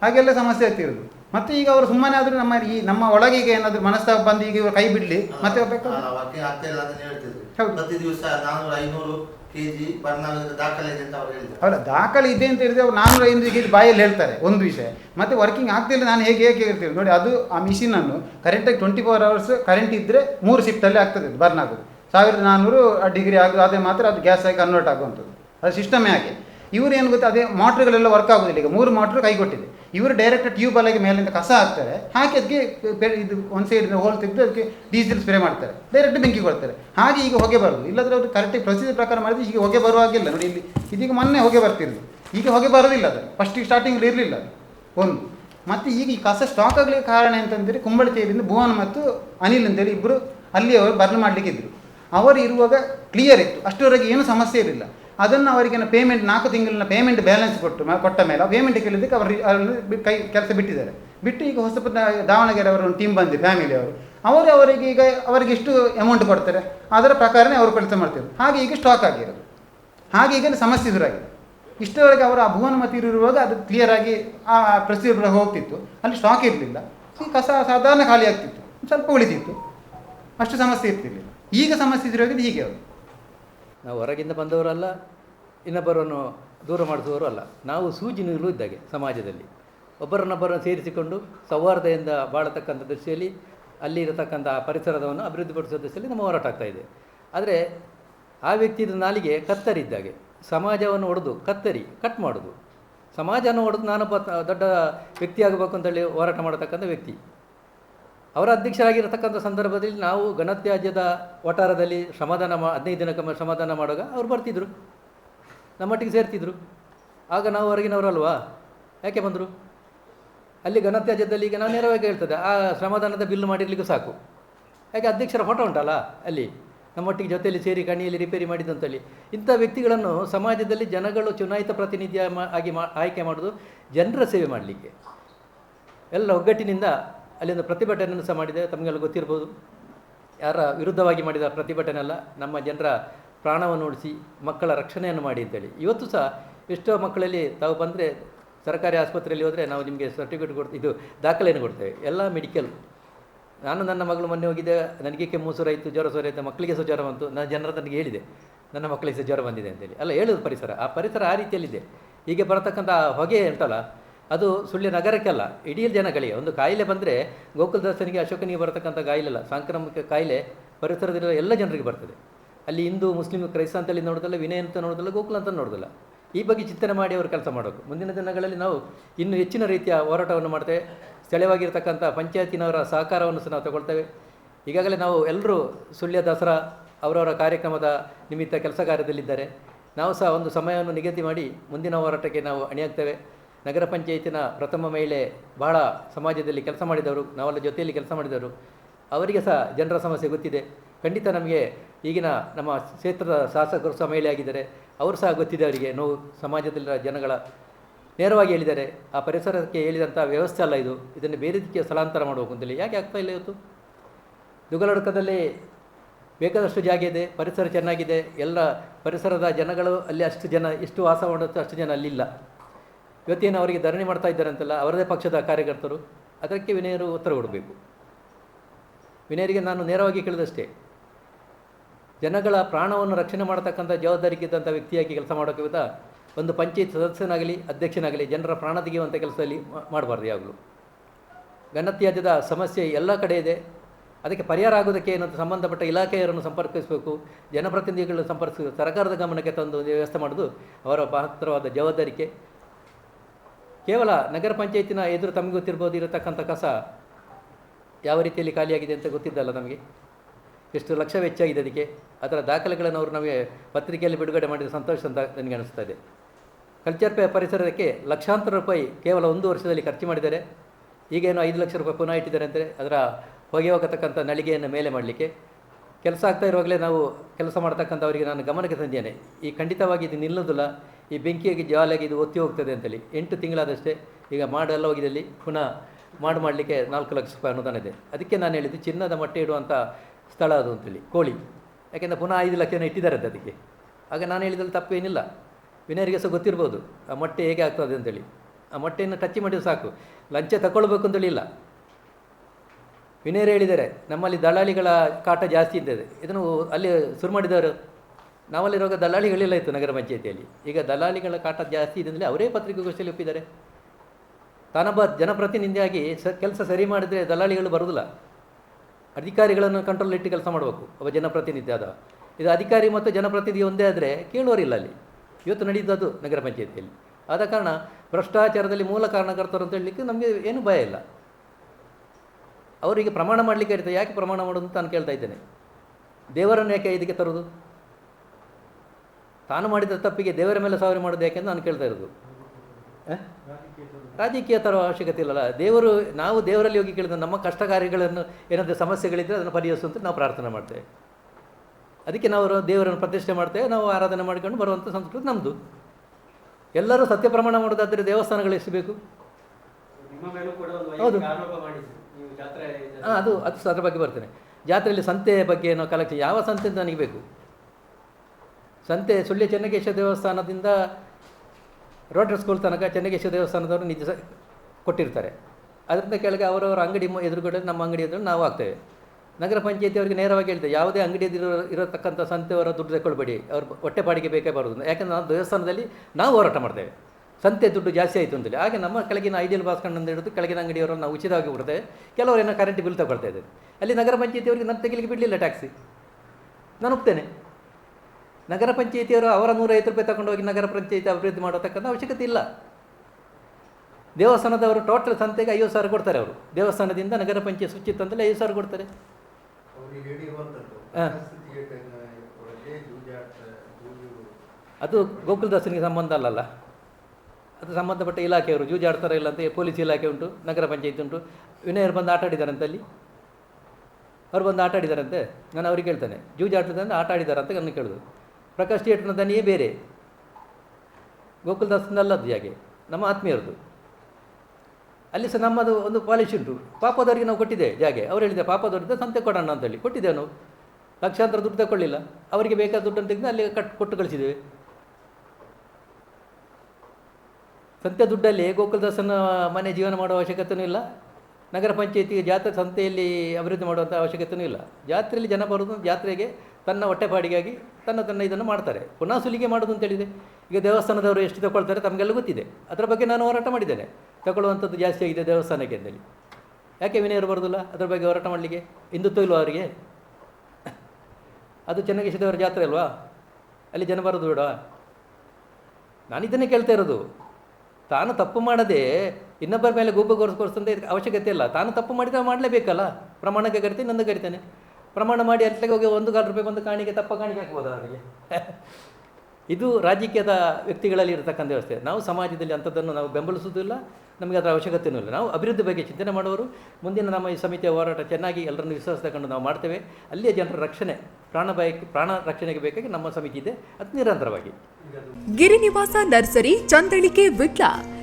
ಹಾಗೆಲ್ಲ ಸಮಸ್ಯೆ ಆಗ್ತಿರೋದು ಮತ್ತೆ ಈಗ ಅವರು ಸುಮ್ಮನೆ ಆದರೂ ನಮ್ಮ ಈ ನಮ್ಮ ಒಳಗೆ ಈಗ ಏನಾದರೂ ಮನಸ್ತಾಪ ಬಂದು ಈಗ ಇವರು ಕೈ ಬಿಡಲಿ. ಮತ್ತೆ ಹೌದು. ಬರ್ನಾಲ್ ದಾಖಲೆ ಇದೆ ಅಂತ ಹೇಳಿದ್ರು ಅವರ ನಾನ್ನೂರ ಐದು ಜಿ ಬಾಯಲ್ಲಿ ಹೇಳ್ತಾರೆ ಒಂದು ವಿಷಯ. ಮತ್ತೆ ವರ್ಕಿಂಗ್ ಆಗ್ತಿಲ್ಲ, ನಾನು ಹೇಗೆ ಹೇಗೆ ಹೇಳ್ತೀವಿ? ನೋಡಿ, ಅದು ಆ ಮಿಷಿನನ್ನು ಕರೆಕ್ಟಾಗಿ ಟ್ವೆಂಟಿ ಫೋರ್ ಅವರ್ಸ್ ಕರೆಂಟ್ ಇದ್ದರೆ ಮೂರು ಶಿಫ್ಟಲ್ಲಿ ಆಗ್ತದೆ ಬರ್ನ್ ಆಗೋದು ಸಾವಿರದ ನಾನ್ನೂರು ಡಿಗ್ರಿ ಆಗೋದು ಅದೇ ಮಾತ್ರ ಅದು ಗ್ಯಾಸ್ ಆಗಿ ಕನ್ವರ್ಟ್ ಆಗುವಂಥದ್ದು. ಅದು ಸಿಸ್ಟಮೇ ಹಾಗೆ. ಇವರು ಏನು ಗೊತ್ತಾ, ಅದೇ ಮೋಟ್ರ್ಗಳೆಲ್ಲ ವರ್ಕ್ ಆಗೋದಿಲ್ಲ ಈಗ. ಮೂರು ಮೋಟ್ರ್ ಕೈಗೊಟ್ಟಿದೆ. ಇವರು ಡೈರೆಕ್ಟ್ ಟ್ಯೂಬ್ ಅಲ್ಲಿಗೆ ಮೇಲಿಂದ ಕಸ ಹಾಕ್ತಾರೆ. ಹಾಕಿ ಅದಕ್ಕೆ ಇದು ಒಂದು ಸೈಡ್ ಹೋಲ್ ತೆಗೆದು ಅದಕ್ಕೆ ಡೀಸೆಲ್ ಸ್ಪ್ರೇ ಮಾಡ್ತಾರೆ. ಡೈರೆಕ್ಟ್ ಬೆಂಕಿ ಕೊಡ್ತಾರೆ. ಹಾಗೆ ಈಗ ಹೊಗೆ ಬರೋದು. ಇಲ್ಲದ್ರೆ ಅವರು ಕರೆಕ್ಟಾಗಿ ಪ್ರೊಸೀಜರ್ ಪ್ರಕಾರ ಮಾಡಿದ್ರೆ ಈಗ ಹೊಗೆ ಬರುವಾಗಿಲ್ಲ ನೋಡಿ ಇಲ್ಲಿ, ಇದೀಗ ಮೊನ್ನೆ ಹೊಗೆ ಬರ್ತಿರೋದು. ಈಗ ಹೊಗೆ ಬರೋದಿಲ್ಲ ಅದು. ಫಸ್ಟಿಗೆ ಸ್ಟಾರ್ಟಿಂಗ್ ಇರಲಿಲ್ಲ ಒಂದು. ಮತ್ತು ಈಗ ಈ ಕಸ ಸ್ಟಾಕ್ ಆಗಲಿಕ್ಕೆ ಕಾರಣ ಅಂತಂದರೆ ಕುಂಬಳಚೇರಿಯಿಂದ ಭುವನ್ ಮತ್ತು ಅನಿಲ್ ಅಂತೇಳಿ ಇಬ್ಬರು ಅಲ್ಲಿ ಅವರು ಬರ್ನ್ ಮಾಡಲಿಕ್ಕಿದ್ರು. ಅವರು ಇರುವಾಗ ಕ್ಲಿಯರ್ ಇತ್ತು. ಅಷ್ಟರವರೆಗೆ ಏನು ಸಮಸ್ಯೆ ಇರಲಿಲ್ಲ. ಅದನ್ನು ಅವರಿಗೆ ಪೇಮೆಂಟ್ ನಾಲ್ಕು ತಿಂಗಳಿನ ಪೇಮೆಂಟ್ ಬ್ಯಾಲೆನ್ಸ್ ಕೊಟ್ಟು ಕೊಟ್ಟ ಮೇಲೆ ಪೇಮೆಂಟ್ ಕೇಳಿದ್ದಕ್ಕೆ ಅವರು ಕೈ, ಕೆಲಸ ಬಿಟ್ಟಿದ್ದಾರೆ. ಬಿಟ್ಟು ಈಗ ಹೊಸ ದಾವಣಗೆರೆ ಅವರ ಒಂದು ಟೀಮ್ ಬಂದಿದೆ ಫ್ಯಾಮಿಲಿ ಅವರು. ಅವರು ಅವರಿಗೆ ಈಗ, ಅವರಿಗೆ ಎಷ್ಟು ಅಮೌಂಟ್ ಕೊಡ್ತಾರೆ? ಅದರ ಪ್ರಕಾರನೇ ಅವರು ಕೆಲಸ ಮಾಡ್ತಿದ್ರು. ಹಾಗೆ ಈಗ ಸ್ಟಾಕ್ ಆಗಿರೋದು. ಹಾಗೆ ಈಗ ಸಮಸ್ಯೆ ಎದುರಾಗಿದೆ. ಇಷ್ಟರವರೆಗೆ ಅವರ ಆ ಭುವನ ಮತ್ತು ಇರುವಾಗ ಅದು ಕ್ಲಿಯರ್ ಆಗಿ ಆ ಪ್ರೊಸೀಜರ್ ಹೋಗ್ತಿತ್ತು. ಅಲ್ಲಿ ಸ್ಟಾಕ್ ಇರಲಿಲ್ಲ. ಈ ಕಸ ಸಾಧಾರಣ ಖಾಲಿ ಆಗ್ತಿತ್ತು. ಸ್ವಲ್ಪ ಉಳಿತಿತ್ತು ಅಷ್ಟು ಸಮಸ್ಯೆ ಇರ್ತಿರ್ಲಿಲ್ಲ. ಈಗ ಸಮಸ್ಯೆ ಎದುರಾಗಿದೆ ಹೀಗೆ ಅವರು. ನಾವು ಹೊರಗಿಂದ ಬಂದವರಲ್ಲ, ಇನ್ನೊಬ್ಬರನ್ನು ದೂರ ಮಾಡಿಸುವವರು ಅಲ್ಲ. ನಾವು ಸೂಜಿ ನೀರು ಇದ್ದಾಗೆ ಸಮಾಜದಲ್ಲಿ. ಒಬ್ಬರನ್ನೊಬ್ಬರನ್ನು ಸೇರಿಸಿಕೊಂಡು ಸೌಹಾರ್ದೆಯಿಂದ ಬಾಳತಕ್ಕಂಥ ದೃಷ್ಟಿಯಲ್ಲಿ ಅಲ್ಲಿ ಇರತಕ್ಕಂಥ ಪರಿಸರವನ್ನು ಅಭಿವೃದ್ಧಿಪಡಿಸುವ ದೃಷ್ಟಿಯಲ್ಲಿ ನಮ್ಮ ಹೋರಾಟ ಇದೆ. ಆದರೆ ಆ ವ್ಯಕ್ತಿಯ ನಾಲಿಗೆ ಕತ್ತರಿದ್ದಾಗೆ ಸಮಾಜವನ್ನು ಒಡೆದು ಕತ್ತರಿ ಕಟ್ ಮಾಡೋದು. ಸಮಾಜವನ್ನು ಒಡೆದು ನಾನೊಬ್ಬ ದೊಡ್ಡ ವ್ಯಕ್ತಿ ಆಗಬೇಕು ಅಂತೇಳಿ ಹೋರಾಟ ಮಾಡತಕ್ಕಂಥ ವ್ಯಕ್ತಿ. ಅವರ ಅಧ್ಯಕ್ಷರಾಗಿರತಕ್ಕಂಥ ಸಂದರ್ಭದಲ್ಲಿ ನಾವು ಘನತ್ಯಾಜ್ಯದ ವಟಾರದಲ್ಲಿ ಶ್ರಮದಾನ ಮಾ ಹದಿನೈದು ದಿನಕ್ಕೊಮ್ಮೆ ಶ್ರಮದಾನ ಮಾಡುವಾಗ ಅವ್ರು ಬರ್ತಿದ್ರು. ನಮ್ಮೊಟ್ಟಿಗೆ ಸೇರ್ತಿದ್ರು. ಆಗ ನಾವು ಹೊರಗಿನವರಲ್ವಾ? ಯಾಕೆ ಬಂದರು? ಅಲ್ಲಿ ಘನತ್ಯಾಜ್ಯದಲ್ಲಿ ಈಗ ನಾವು ನೇರವಾಗಿ ಹೇಳ್ತದೆ, ಆ ಶ್ರಮದಾನದ ಬಿಲ್ ಮಾಡಿರ್ಲಿಕ್ಕೂ ಸಾಕು. ಯಾಕೆ ಅಧ್ಯಕ್ಷರ ಫೋಟೋ ಉಂಟಲ್ಲ ಅಲ್ಲಿ? ನಮ್ಮೊಟ್ಟಿಗೆ ಜೊತೆಯಲ್ಲಿ ಸೇರಿ ಕಣಿಯಲ್ಲಿ ರಿಪೇರಿ ಮಾಡಿದಂತಲ್ಲಿ. ಇಂಥ ವ್ಯಕ್ತಿಗಳನ್ನು ಸಮಾಜದಲ್ಲಿ ಜನಗಳು ಚುನಾಯಿತ ಪ್ರತಿನಿಧಿಯ ಆಗಿ ಮಾ ಆಯ್ಕೆ ಮಾಡೋದು ಜನರ ಸೇವೆ ಮಾಡಲಿಕ್ಕೆ. ಎಲ್ಲ ಒಗ್ಗಟ್ಟಿನಿಂದ ಅಲ್ಲಿಂದ ಪ್ರತಿಭಟನೆಯನ್ನು ಸಹ ಮಾಡಿದೆ ತಮಗೆಲ್ಲ ಗೊತ್ತಿರ್ಬೋದು. ಯಾರ ವಿರುದ್ಧವಾಗಿ ಮಾಡಿದ ಪ್ರತಿಭಟನೆ ಅಲ್ಲ, ನಮ್ಮ ಜನರ ಪ್ರಾಣವನ್ನು ಉಳಿಸಿ ಮಕ್ಕಳ ರಕ್ಷಣೆಯನ್ನು ಮಾಡಿ ಅಂತೇಳಿ. ಇವತ್ತು ಸಹ ಎಷ್ಟೋ ಮಕ್ಕಳಲ್ಲಿ ತಾವು ಬಂದರೆ ಸರ್ಕಾರಿ ಆಸ್ಪತ್ರೆಯಲ್ಲಿ ಹೋದರೆ ನಾವು ನಿಮಗೆ ಸರ್ಟಿಫಿಕೇಟ್ ಕೊಡ್ತೀವಿ ಇದು ದಾಖಲೆಯನ್ನು ಕೊಡ್ತೇವೆ. ಎಲ್ಲ ಮೆಡಿಕಲ್ ನಾನು ನನ್ನ ಮಗಳು ಮೊನ್ನೆ ಹೋಗಿದ್ದೆ, ನನಗೆ ಕೆಮ್ಮು ಸುರಾಯಿತು ಜ್ವರ ಸುರಾಯಿತು ಮಕ್ಕಳಿಗೆ ಸಹ ಜ್ವರ ಬಂತು. ನಾನು ಜನರ ನನಗೆ ಹೇಳಿದೆ, ನನ್ನ ಮಕ್ಕಳಿಗೆ ಸಹ ಜ್ವರ ಬಂದಿದೆ ಅಂತೇಳಿ. ಅಲ್ಲ ಹೇಳೋದು ಪರಿಸರ. ಆ ಪರಿಸರ ಆ ರೀತಿಯಲ್ಲಿದೆ. ಹೀಗೆ ಬರತಕ್ಕಂಥ ಹೊಗೆ ಉಂಟಲ್ಲ ಅದು ಸುಳ್ಳಿ ನಗರಕ್ಕೆಲ್ಲ, ಇಡೀ ಜನಗಳಿಗೆ ಒಂದು ಕಾಯಿಲೆ ಬಂದರೆ ಗೋಕುಲದಾಸನಿಗೆ ಅಶೋಕನಿಗೆ ಬರತಕ್ಕಂಥ ಕಾಯಿಲೆ ಅಲ್ಲ, ಸಾಂಕ್ರಾಮಿಕ ಕಾಯಿಲೆ ಪರಿಸರದಲ್ಲಿರೋ ಎಲ್ಲ ಜನರಿಗೆ ಬರ್ತದೆ. ಅಲ್ಲಿ ಹಿಂದೂ ಮುಸ್ಲಿಂ ಕ್ರೈಸ್ತ ಅಂತಲ್ಲಿ ನೋಡೋದಲ್ಲ, ವಿನಯ ಅಂತ ನೋಡೋದಲ್ಲ, ಗೋಕುಲ ಅಂತ ನೋಡೋದಿಲ್ಲ. ಈ ಬಗ್ಗೆ ಚಿಂತನೆ ಮಾಡಿ ಅವರು ಕೆಲಸ ಮಾಡಬೇಕು ಮುಂದಿನ ದಿನಗಳಲ್ಲಿ ನಾವು ಇನ್ನೂ ಹೆಚ್ಚಿನ ರೀತಿಯ ಹೋರಾಟವನ್ನು ಮಾಡ್ತೇವೆ. ಸ್ಥಳೀಯವಾಗಿರ್ತಕ್ಕಂಥ ಪಂಚಾಯತಿನವರ ಸಹಕಾರವನ್ನು ಸಹ ನಾವು ತಗೊಳ್ತೇವೆ. ಈಗಾಗಲೇ ನಾವು ಎಲ್ಲರೂ ಸುಳ್ಯ ದಸರಾ ಅವರವರ ಕಾರ್ಯಕ್ರಮದ ನಿಮಿತ್ತ ಕೆಲಸ ಕಾರ್ಯದಲ್ಲಿದ್ದಾರೆ. ನಾವು ಸಹ ಒಂದು ಸಮಯವನ್ನು ನಿಗದಿ ಮಾಡಿ ಮುಂದಿನ ಹೋರಾಟಕ್ಕೆ ನಾವು ಅಣಿಯಾಗ್ತೇವೆ. ನಗರ ಪಂಚಾಯತಿನ ಪ್ರಥಮ ಮಹಿಳೆ ಬಹಳ ಸಮಾಜದಲ್ಲಿ ಕೆಲಸ ಮಾಡಿದವರು, ನಾವೆಲ್ಲ ಜೊತೆಯಲ್ಲಿ ಕೆಲಸ ಮಾಡಿದವರು. ಅವರಿಗೆ ಸಹ ಜನರ ಸಮಸ್ಯೆ ಗೊತ್ತಿದೆ. ಖಂಡಿತ ನಮಗೆ ಈಗಿನ ನಮ್ಮ ಕ್ಷೇತ್ರದ ಶಾಸಕರು ಸಹ ಮಹಿಳೆಯಾಗಿದ್ದಾರೆ ಅವರು ಸಹ ಗೊತ್ತಿದೆ ಅವರಿಗೆ ನೋವು ಸಮಾಜದಲ್ಲಿರುವ ಜನಗಳ. ನೇರವಾಗಿ ಹೇಳಿದ್ದಾರೆ ಆ ಪರಿಸರಕ್ಕೆ ಹೇಳಿದಂಥ ವ್ಯವಸ್ಥೆ ಅಲ್ಲ ಇದು. ಇದನ್ನು ಬೇರೆ ರೀತಿಯ ಸ್ಥಳಾಂತರ ಮಾಡಬೇಕು ಅಂತೇಳಿ ಯಾಕೆ ಆಗ್ತಾ ಇಲ್ಲ ಇವತ್ತು? ದುಗಲಡ್ಕದಲ್ಲಿ ಬೇಕಾದಷ್ಟು ಜಾಗ ಇದೆ, ಪರಿಸರ ಚೆನ್ನಾಗಿದೆ. ಎಲ್ಲ ಪರಿಸರದ ಜನಗಳು ಅಲ್ಲಿ ಅಷ್ಟು ಜನ ಎಷ್ಟು ವಾಸ ಮಾಡುತ್ತೋ ಅಷ್ಟು ಜನ ಅಲ್ಲಿಲ್ಲ. ಇವತ್ತೇನು ಅವರಿಗೆ ಧರಣಿ ಮಾಡ್ತಾ ಇದ್ದಾರಂತಲ್ಲ ಅವರದೇ ಪಕ್ಷದ ಕಾರ್ಯಕರ್ತರು, ಅದಕ್ಕೆ ವಿನಯರು ಉತ್ತರ ಕೊಡಬೇಕು. ವಿನಯರಿಗೆ ನಾನು ನೇರವಾಗಿ ಕೇಳಿದಷ್ಟೇ ಜನಗಳ ಪ್ರಾಣವನ್ನು ರಕ್ಷಣೆ ಮಾಡತಕ್ಕಂಥ ಜವಾಬ್ದಾರಿಗಿದ್ದಂಥ ವ್ಯಕ್ತಿಯಾಗಿ ಕೆಲಸ ಮಾಡೋಕೆ ವಿಧ ಒಂದು ಪಂಚಾಯತ್ ಸದಸ್ಯನಾಗಲಿ, ಅಧ್ಯಕ್ಷನಾಗಲಿ, ಜನರ ಪ್ರಾಣ ತೆಗೆಯುವಂಥ ಕೆಲಸದಲ್ಲಿ ಮಾಡಬಾರ್ದು ಯಾವಾಗಲೂ. ಘನತ್ಯಾಜ್ಯದ ಸಮಸ್ಯೆ ಎಲ್ಲ ಕಡೆ ಇದೆ. ಅದಕ್ಕೆ ಪರಿಹಾರ ಆಗೋದಕ್ಕೆ ಏನಂತ ಸಂಬಂಧಪಟ್ಟ ಇಲಾಖೆಯವರನ್ನು ಸಂಪರ್ಕಿಸಬೇಕು, ಜನಪ್ರತಿನಿಧಿಗಳನ್ನು ಸಂಪರ್ಕಿಸಬೇಕು, ಸರ್ಕಾರದ ಗಮನಕ್ಕೆ ತಂದು ವ್ಯವಸ್ಥೆ ಮಾಡೋದು ಅವರ ಮಹತ್ತರವಾದ ಜವಾಬ್ದಾರಿಕೆ. ಕೇವಲ ನಗರ ಪಂಚಾಯತಿನ ಎದುರು ತಮಗೆ ಗೊತ್ತಿರ್ಬೋದು ಇರತಕ್ಕಂಥ ಕಸ ಯಾವ ರೀತಿಯಲ್ಲಿ ಖಾಲಿಯಾಗಿದೆ ಅಂತ ಗೊತ್ತಿದ್ದಲ್ಲ ನಮಗೆ? ಎಷ್ಟು ಲಕ್ಷ ವೆಚ್ಚ ಆಗಿದೆ ಅದಕ್ಕೆ? ಅದರ ದಾಖಲೆಗಳನ್ನು ಅವರು ನಮಗೆ ಪತ್ರಿಕೆಯಲ್ಲಿ ಬಿಡುಗಡೆ ಮಾಡಿದ ಸಂತೋಷ ಅಂತ ನನಗೆ ಅನಿಸ್ತಾ ಇದೆ. ಕಲ್ಚರ್ ಪೇ ಪರಿಸರಕ್ಕೆ ಲಕ್ಷಾಂತರ ರೂಪಾಯಿ ಕೇವಲ ಒಂದು ವರ್ಷದಲ್ಲಿ ಖರ್ಚು ಮಾಡಿದ್ದಾರೆ. ಈಗೇನು ಐದು ಲಕ್ಷ ರೂಪಾಯಿ ಪುನಃ ಇಟ್ಟಿದ್ದಾರೆ ಅಂದರೆ ಅದರ ಹೊಗೆ ಹೋಗತಕ್ಕಂಥ ನಳಿಗೆಯನ್ನು ಮೇಲೆ ಮಾಡಲಿಕ್ಕೆ. ಕೆಲಸ ಆಗ್ತಾ ಇರುವಾಗಲೇ ನಾವು ಕೆಲಸ ಮಾಡ್ತಕ್ಕಂಥವರಿಗೆ ನಾನು ಗಮನಕ್ಕೆ ತಂದೇನೆ ಈ ಖಂಡಿತವಾಗಿ ಇದು ನಿಲ್ಲೋದಿಲ್ಲ ಈ ಬೆಂಕಿಯಾಗಿ ಜ್ವಾಲೆಗೆ ಇದು ಒತ್ತಿ ಹೋಗ್ತದೆ ಅಂತೇಳಿ. ಎಂಟು ತಿಂಗಳಾದಷ್ಟೇ ಈಗ ಮಾಡೆಲ್ಲ ಹೋಗಿದಲ್ಲಿ ಪುನಃ ಮಾಡು ಮಾಡಲಿಕ್ಕೆ ನಾಲ್ಕು ಲಕ್ಷ ರೂಪಾಯಿ ಅನುದಾನ ಇದೆ. ಅದಕ್ಕೆ ನಾನು ಹೇಳಿದ್ದು ಚಿನ್ನದ ಮೊಟ್ಟೆ ಇಡುವಂಥ ಸ್ಥಳ ಅದು ಅಂತೇಳಿ, ಕೋಳಿ. ಯಾಕೆಂದರೆ ಪುನಃ ಐದು ಲಕ್ಷನ ಇಟ್ಟಿದ್ದಾರೆ ಅದು ಅದಕ್ಕೆ. ಆಗ ನಾನು ಹೇಳಿದಲ್ಲಿ ತಪ್ಪೇನಿಲ್ಲ ವಿನಯರಿಗೆ ಸಹ ಗೊತ್ತಿರ್ಬೋದು, ಆ ಮೊಟ್ಟೆ ಹೇಗೆ ಆಗ್ತದೆ ಅಂತೇಳಿ. ಆ ಮೊಟ್ಟೆಯನ್ನು ಟಚ್ ಮಾಡಿದ್ರೆ ಸಾಕು. ಲಂಚ ತಗೊಳ್ಬೇಕು ಅಂತೇಳಿ ಇಲ್ಲ. ವಿನಯರು ಹೇಳಿದ್ದಾರೆ, ನಮ್ಮಲ್ಲಿ ದಳ್ಳಾಳಿಗಳ ಕಾಟ ಜಾಸ್ತಿ ಇದ್ದದೆ ಇದನ್ನು ಅಲ್ಲಿ ಶುರು ಮಾಡಿದವರು? ನಾವಲ್ಲಿರುವಾಗ ದಲ್ಲಾಳಿಗಳೆಲ್ಲ ಇತ್ತು ನಗರ ಪಂಚಾಯತಿಯಲ್ಲಿ. ಈಗ ದಲ್ಲಾಳಿಗಳ ಕಾಟ ಜಾಸ್ತಿ ಇದ್ದಂದರೆ ಅವರೇ ಪತ್ರಿಕಾಗೋಷ್ಠಿಯಲ್ಲಿ ಒಪ್ಪಿದ್ದಾರೆ. ತಾನೊಬ್ಬ ಜನಪ್ರತಿನಿಧಿಯಾಗಿ ಸ, ಕೆಲಸ ಸರಿ ಮಾಡಿದರೆ ದಲ್ಲಾಳಿಗಳು ಬರುವುದಿಲ್ಲ ಅಧಿಕಾರಿಗಳನ್ನು ಕಂಟ್ರೋಲ್ ಇಟ್ಟು ಕೆಲಸ ಮಾಡಬೇಕು, ಒಬ್ಬ ಜನಪ್ರತಿನಿಧಿ ಆದ. ಇದು ಅಧಿಕಾರಿ ಮತ್ತು ಜನಪ್ರತಿನಿಧಿ ಒಂದೇ ಆದರೆ ಕೇಳುವರಿಲ್ಲ ಅಲ್ಲಿ. ಇವತ್ತು ನಡೀತದ್ದು ನಗರ ಪಂಚಾಯತಿಯಲ್ಲಿ. ಆದ ಕಾರಣ ಭ್ರಷ್ಟಾಚಾರದಲ್ಲಿ ಮೂಲ ಕಾರಣಕರ್ತರು ಅಂತ ಹೇಳಲಿಕ್ಕೆ ನಮಗೆ ಏನು ಭಯ ಇಲ್ಲ. ಅವರಿಗೆ ಪ್ರಮಾಣ ಮಾಡಲಿಕ್ಕೆ ಇರ್ತದೆ ಯಾಕೆ ಪ್ರಮಾಣ ಮಾಡೋದು ಅಂತ ನಾನು ಕೇಳ್ತಾ ಇದ್ದೇನೆ. ದೇವರನ್ನು ಯಾಕೆ ಇದಕ್ಕೆ ತರೋದು ತಾನು ಮಾಡಿದ ತಪ್ಪಿಗೆ ದೇವರ ಮೇಲೆ ಸಾವಿರ ಮಾಡೋದು ಯಾಕೆಂದು ನಾನು ಕೇಳ್ತಾ ಇರೋದು? ರಾಜಕೀಯ ತರುವ ಅವಶ್ಯಕತೆ ಇಲ್ಲಲ್ಲ ದೇವರು ನಾವು ದೇವರಲ್ಲಿ ಹೋಗಿ ಕೇಳಿದ ನಮ್ಮ ಕಷ್ಟ ಕಾರ್ಯಗಳನ್ನು ಏನಾದರೂ ಸಮಸ್ಯೆಗಳಿದ್ದರೆ ಅದನ್ನು ಪರಿಹರಿಸು ಅಂತ ನಾವು ಪ್ರಾರ್ಥನೆ ಮಾಡ್ತೇವೆ. ಅದಕ್ಕೆ ನಾವು ದೇವರನ್ನು ಪ್ರತಿಷ್ಠೆ ಮಾಡ್ತೇವೆ ನಾವು ಆರಾಧನೆ ಮಾಡಿಕೊಂಡು ಬರುವಂಥ ಸಂಸ್ಕೃತಿ ನಮ್ಮದು ಎಲ್ಲರೂ ಸತ್ಯ ಪ್ರಮಾಣ ಮಾಡೋದಾದರೆ ದೇವಸ್ಥಾನಗಳು ಎಷ್ಟು ಬೇಕು? ಹೌದು. ಹಾಂ ಅದು ಅದು ಅದ್ರ ಬಗ್ಗೆ ಬರ್ತೇನೆ. ಜಾತ್ರೆಯಲ್ಲಿ ಸಂತೆ ಬಗ್ಗೆ ಏನೋ ಕಲೆಕ್ಷನ್ ಯಾವ ಸಂತೆ ಅಂತ ನನಗೆ ಬೇಕು? ಸಂತೆ ಸುಳ್ಯ ಚೆನ್ನಕೇಶ್ವರ ದೇವಸ್ಥಾನದಿಂದ ರೋಟರ್ ಸ್ಕೂಲ್ ತನಕ ಚೆನ್ನಕೇಶ್ವರ ದೇವಸ್ಥಾನದವರು ನಿಜ ಕೊಟ್ಟಿರ್ತಾರೆ. ಅದರಿಂದ ಕೆಳಗೆ ಅವರವರ ಅಂಗಡಿ ಎದುರುಗಡೆ ನಮ್ಮ ಅಂಗಡಿ ಎದುರು ನಾವು ಹಾಕ್ತೇವೆ ನಗರ ಪಂಚಾಯತಿಯವರಿಗೆ ನೇರವಾಗಿ ಹೇಳ್ತೇವೆ ಯಾವುದೇ ಅಂಗಡಿ ಇರತಕ್ಕಂಥ ಸಂತೆಯವರ ದುಡ್ಡು ತಗೊಳ್ಬೇಡಿ ಅವ್ರ ಹೊಟ್ಟೆ ಬಾಡಿಗೆ ಬೇಕೇ ಬರೋದು ಯಾಕಂದ್ರೆ ನಾವು ದೇವಸ್ಥಾನದಲ್ಲಿ ನಾವು ಹೋರಾಟ ಮಾಡ್ತೇವೆ. ಸಂತೆ ದುಡ್ಡು ಜಾಸ್ತಿ ಆಯಿತು ಅಂತೇಳಿ ಹಾಗೆ ನಮ್ಮ ಕೆಳಗಿನ ಐಡಿಯಲ್ ಭಾಸ್ಕಂಡ್ ಹಿಡಿದು ಕೆಳಗಿನ ಅಂಗಡಿಯವರನ್ನು ನಾವು ಉಚಿತವಾಗಿ ಬಿಡ್ತೇವೆ ಕೆಲವರು ಕರೆಂಟ್ ಬಿಲ್ ತಗೊಳ್ತಾ ಇದ್ದಾರೆ. ಅಲ್ಲಿ ನಗರ ಪಂಚಾಯತಿಯವರಿಗೆ ನಾನು ತೆಗಿಲಿಕ್ಕೆ ಬಿಡಲಿಲ್ಲ ಟ್ಯಾಕ್ಸಿ ನಾನು ಒಪ್ತೇನೆ ನಗರ ಪಂಚಾಯತಿಯವರು ಅವರ ನೂರೈವತ್ತು ರೂಪಾಯಿ ತಗೊಂಡು ಹೋಗಿ ನಗರ ಪಂಚಾಯಿತಿ ಅಭಿವೃದ್ಧಿ ಮಾಡತಕ್ಕಂಥ ಅವಶ್ಯಕತೆ ಇಲ್ಲ. ದೇವಸ್ಥಾನದವರು ಟೋಟಲ್ ಸಂತೆಗೆ ಐವತ್ತು ಸಾವಿರ ಕೊಡ್ತಾರೆ ಅವರು. ದೇವಸ್ಥಾನದಿಂದ ನಗರ ಪಂಚಾಯತ್ ಸುಚಿತ್ ಅಂತಲೇ ಐವತ್ತು ಸಾವಿರ ಕೊಡ್ತಾರೆ. ಅದು ಗೋಕುಲದಾಸನಿಗೆ ಸಂಬಂಧ ಅಲ್ಲಲ್ಲ. ಅದು ಸಂಬಂಧಪಟ್ಟ ಇಲಾಖೆಯವರು ಜೂಜಾಡ್ತಾರ ಇಲ್ಲ ಅಂತ ಪೊಲೀಸ್ ಇಲಾಖೆ ಉಂಟು ನಗರ ಪಂಚಾಯತ್ ಉಂಟು. ವಿನಯರು ಬಂದು ಆಟ ಆಡಿದಾರಂತೆ ಅಲ್ಲಿ? ಅವ್ರು ಬಂದು ಆಟ ಆಡಿದಾರಂತೆ ನಾನು ಅವ್ರಿಗೆ ಹೇಳ್ತೇನೆ ಜೂಜಾಟದಿಂದ ಆಟ ಆಟಾಡಿದ್ದಾರೆ ಅಂತ ನನ್ನ ಕೇಳೋದು. ಪ್ರಕಾಶ್ ಥಿಯೇಟ್ರ್ನ ದನಿಯೇ ಬೇರೆ. ಗೋಕುಲದಾಸನಲ್ಲದ್ದು ಹೇಗೆ ನಮ್ಮ ಆತ್ಮೀಯರದು ಅಲ್ಲಿ ಸಹ ನಮ್ಮದು ಒಂದು ಪಾಲಿಸಿ ಉಂಟು. ಪಾಪದವರಿಗೆ ನಾವು ಕೊಟ್ಟಿದ್ದೇವೆ ಜಾಗೆ. ಅವ್ರು ಹೇಳಿದೆ ಪಾಪದವರಿಂದ ಸಂತೆ ಕೊಡೋಣ ಅಂತೇಳಿ ಕೊಟ್ಟಿದ್ದೆ ನಾವು ಲಕ್ಷಾಂತರ ದುಡ್ಡು ತಗೊಳ್ಳಿಲ್ಲ ಅವರಿಗೆ ಬೇಕಾದ ದುಡ್ಡನ್ನು ತೆಗೆದು ಅಲ್ಲಿ ಕಟ್, ಕೊಟ್ಟು ಕಳಿಸಿದ್ದೇವೆ. ಸಂತೆ ದುಡ್ಡಲ್ಲಿ ಗೋಕುಲ್ದಾಸನ ಮನೆ ಜೀವನ ಮಾಡುವ ಅವಶ್ಯಕತೆಯೂ ಇಲ್ಲ. ನಗರ ಪಂಚಾಯತಿಗೆ ಜಾತ್ರೆ ಸಂತೆಯಲ್ಲಿ ಅಭಿವೃದ್ಧಿ ಮಾಡುವಂಥ ಅವಶ್ಯಕತೆಯೂ ಇಲ್ಲ. ಜಾತ್ರೆಯಲ್ಲಿ ಜನ ಬರೋದು ಜಾತ್ರೆಗೆ ತನ್ನ ಹೊಟ್ಟೆಪಾಡಿಗಾಗಿ ತನ್ನ ತನ್ನ ಇದನ್ನು ಮಾಡ್ತಾರೆ. ಪುನಃ ಸುಲಿಗೆ ಮಾಡೋದು ಅಂತೇಳಿದೆ. ಈಗ ದೇವಸ್ಥಾನದವರು ಎಷ್ಟು ತಗೊಳ್ತಾರೆ ತಮಗೆಲ್ಲ ಗೊತ್ತಿದೆ. ಅದರ ಬಗ್ಗೆ ನಾನು ಹೋರಾಟ ಮಾಡಿದ್ದೇನೆ. ತಗೊಳ್ಳುವಂಥದ್ದು ಜಾಸ್ತಿ ಆಗಿದೆ ದೇವಸ್ಥಾನಕ್ಕೆ ಅಂತೇಳಿ. ಯಾಕೆ ವಿನಯರು ಬರೋದಿಲ್ಲ? ಅದರ ಬಗ್ಗೆ ಹೋರಾಟ ಮಾಡಲಿಕ್ಕೆ? ಹಿಂದುತ್ವ ಇಲ್ವಾ ಅವರಿಗೆ? ಅದು ಚೆನ್ನಕೇಶದೇವರ ಜಾತ್ರೆ ಅಲ್ವಾ? ಅಲ್ಲಿ ಜನ ಬರೋದು ಬೇಡ ನಾನು ಇದನ್ನೇ ಕೇಳ್ತಾ ಇರೋದು. ತಾನು ತಪ್ಪು ಮಾಡದೆ ಇನ್ನೊಬ್ಬರ ಮೇಲೆ ಗುಬ್ಬ ಗೊರೆಸ್ಕೊಡ್ಸಂತ ಅವಶ್ಯಕತೆ ಇಲ್ಲ. ತಾನು ತಪ್ಪು ಮಾಡಿದರೆ ಮಾಡಲೇಬೇಕಲ್ಲ? ಪ್ರಮಾಣಕ್ಕೆ ಕರಿತೀನಿ, ನಂದು ಕರಿತೇನೆ. ಪ್ರಮಾಣ ಮಾಡಿ ಅಲ್ಲಿಗೆ ಹೋಗಿ ಒಂದು ಕಾಲು ರೂಪಾಯಿ ಬಂದು ಕಾಣಿಕೆ ತಪ್ಪ ಕಾಣಿಕೆ ಹಾಕ್ಬೋದು ಅವರಿಗೆ ಇದು ರಾಜಕೀಯದ ವ್ಯಕ್ತಿಗಳಲ್ಲಿ ಇರತಕ್ಕಂಥ ವ್ಯವಸ್ಥೆ. ನಾವು ಸಮಾಜದಲ್ಲಿ ಅಂಥದ್ದನ್ನು ನಾವು ಬೆಂಬಲಿಸುವುದಿಲ್ಲ, ನಮಗೆ ಅದರ ಅವಶ್ಯಕತೆಯೂ ಇಲ್ಲ. ನಾವು ಅಭಿವೃದ್ಧಿ ಬಗ್ಗೆ ಚಿಂತನೆ ಮಾಡುವವರು ಮುಂದಿನ ನಮ್ಮ ಈ ಸಮಿತಿಯ ಹೋರಾಟ ಚೆನ್ನಾಗಿ ಎಲ್ಲರನ್ನು ವಿಶ್ವಾಸ ತಗೊಂಡು ನಾವು ಮಾಡ್ತೇವೆ. ಅಲ್ಲಿಯ ಜನರ ರಕ್ಷಣೆ ಪ್ರಾಣ ಪ್ರಾಣ ರಕ್ಷಣೆಗೆ ಬೇಕಾಗಿ ನಮ್ಮ ಸಮಿತಿ ಇದೆ. ಅದು ನಿರಂತರವಾಗಿ. ಗಿರಿನಿವಾಸ ನರ್ಸರಿ, ಚಂದಳಿಕೆ ವಿಟ್ಲ.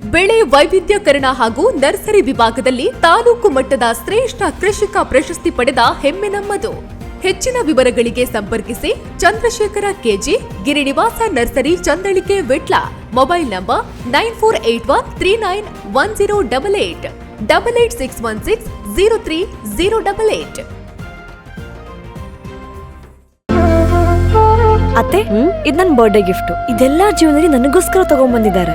ಬೆಳೆ ವೈವಿಧ್ಯಕರಣ ಹಾಗೂ ನರ್ಸರಿ ವಿಭಾಗದಲ್ಲಿ ತಾಲೂಕು ಮಟ್ಟದ ಶ್ರೇಷ್ಠ ಕೃಷಿಕ ಪ್ರಶಸ್ತಿ ಪಡೆದ ಹೆಮ್ಮೆ ನಮ್ಮದು ಹೆಚ್ಚಿನ ವಿವರಗಳಿಗೆ ಸಂಪರ್ಕಿಸಿ Chandrashekara KG Girinivasa nursery Chandalike Vitla. Mobile number nine four eight one three nine one zero double eight double eight six one six zero three zero double eight. ಅತ್ತೆ ಇದು ನನ್ನ ಬರ್ಡೇ ಗಿಫ್ಟ್ ಇದೆಲ್ಲ ಜೀವನದಲ್ಲಿ ನನಗೋಸ್ಕರ ತಗೊಂಡ್ಬಂದಿದ್ದಾರೆ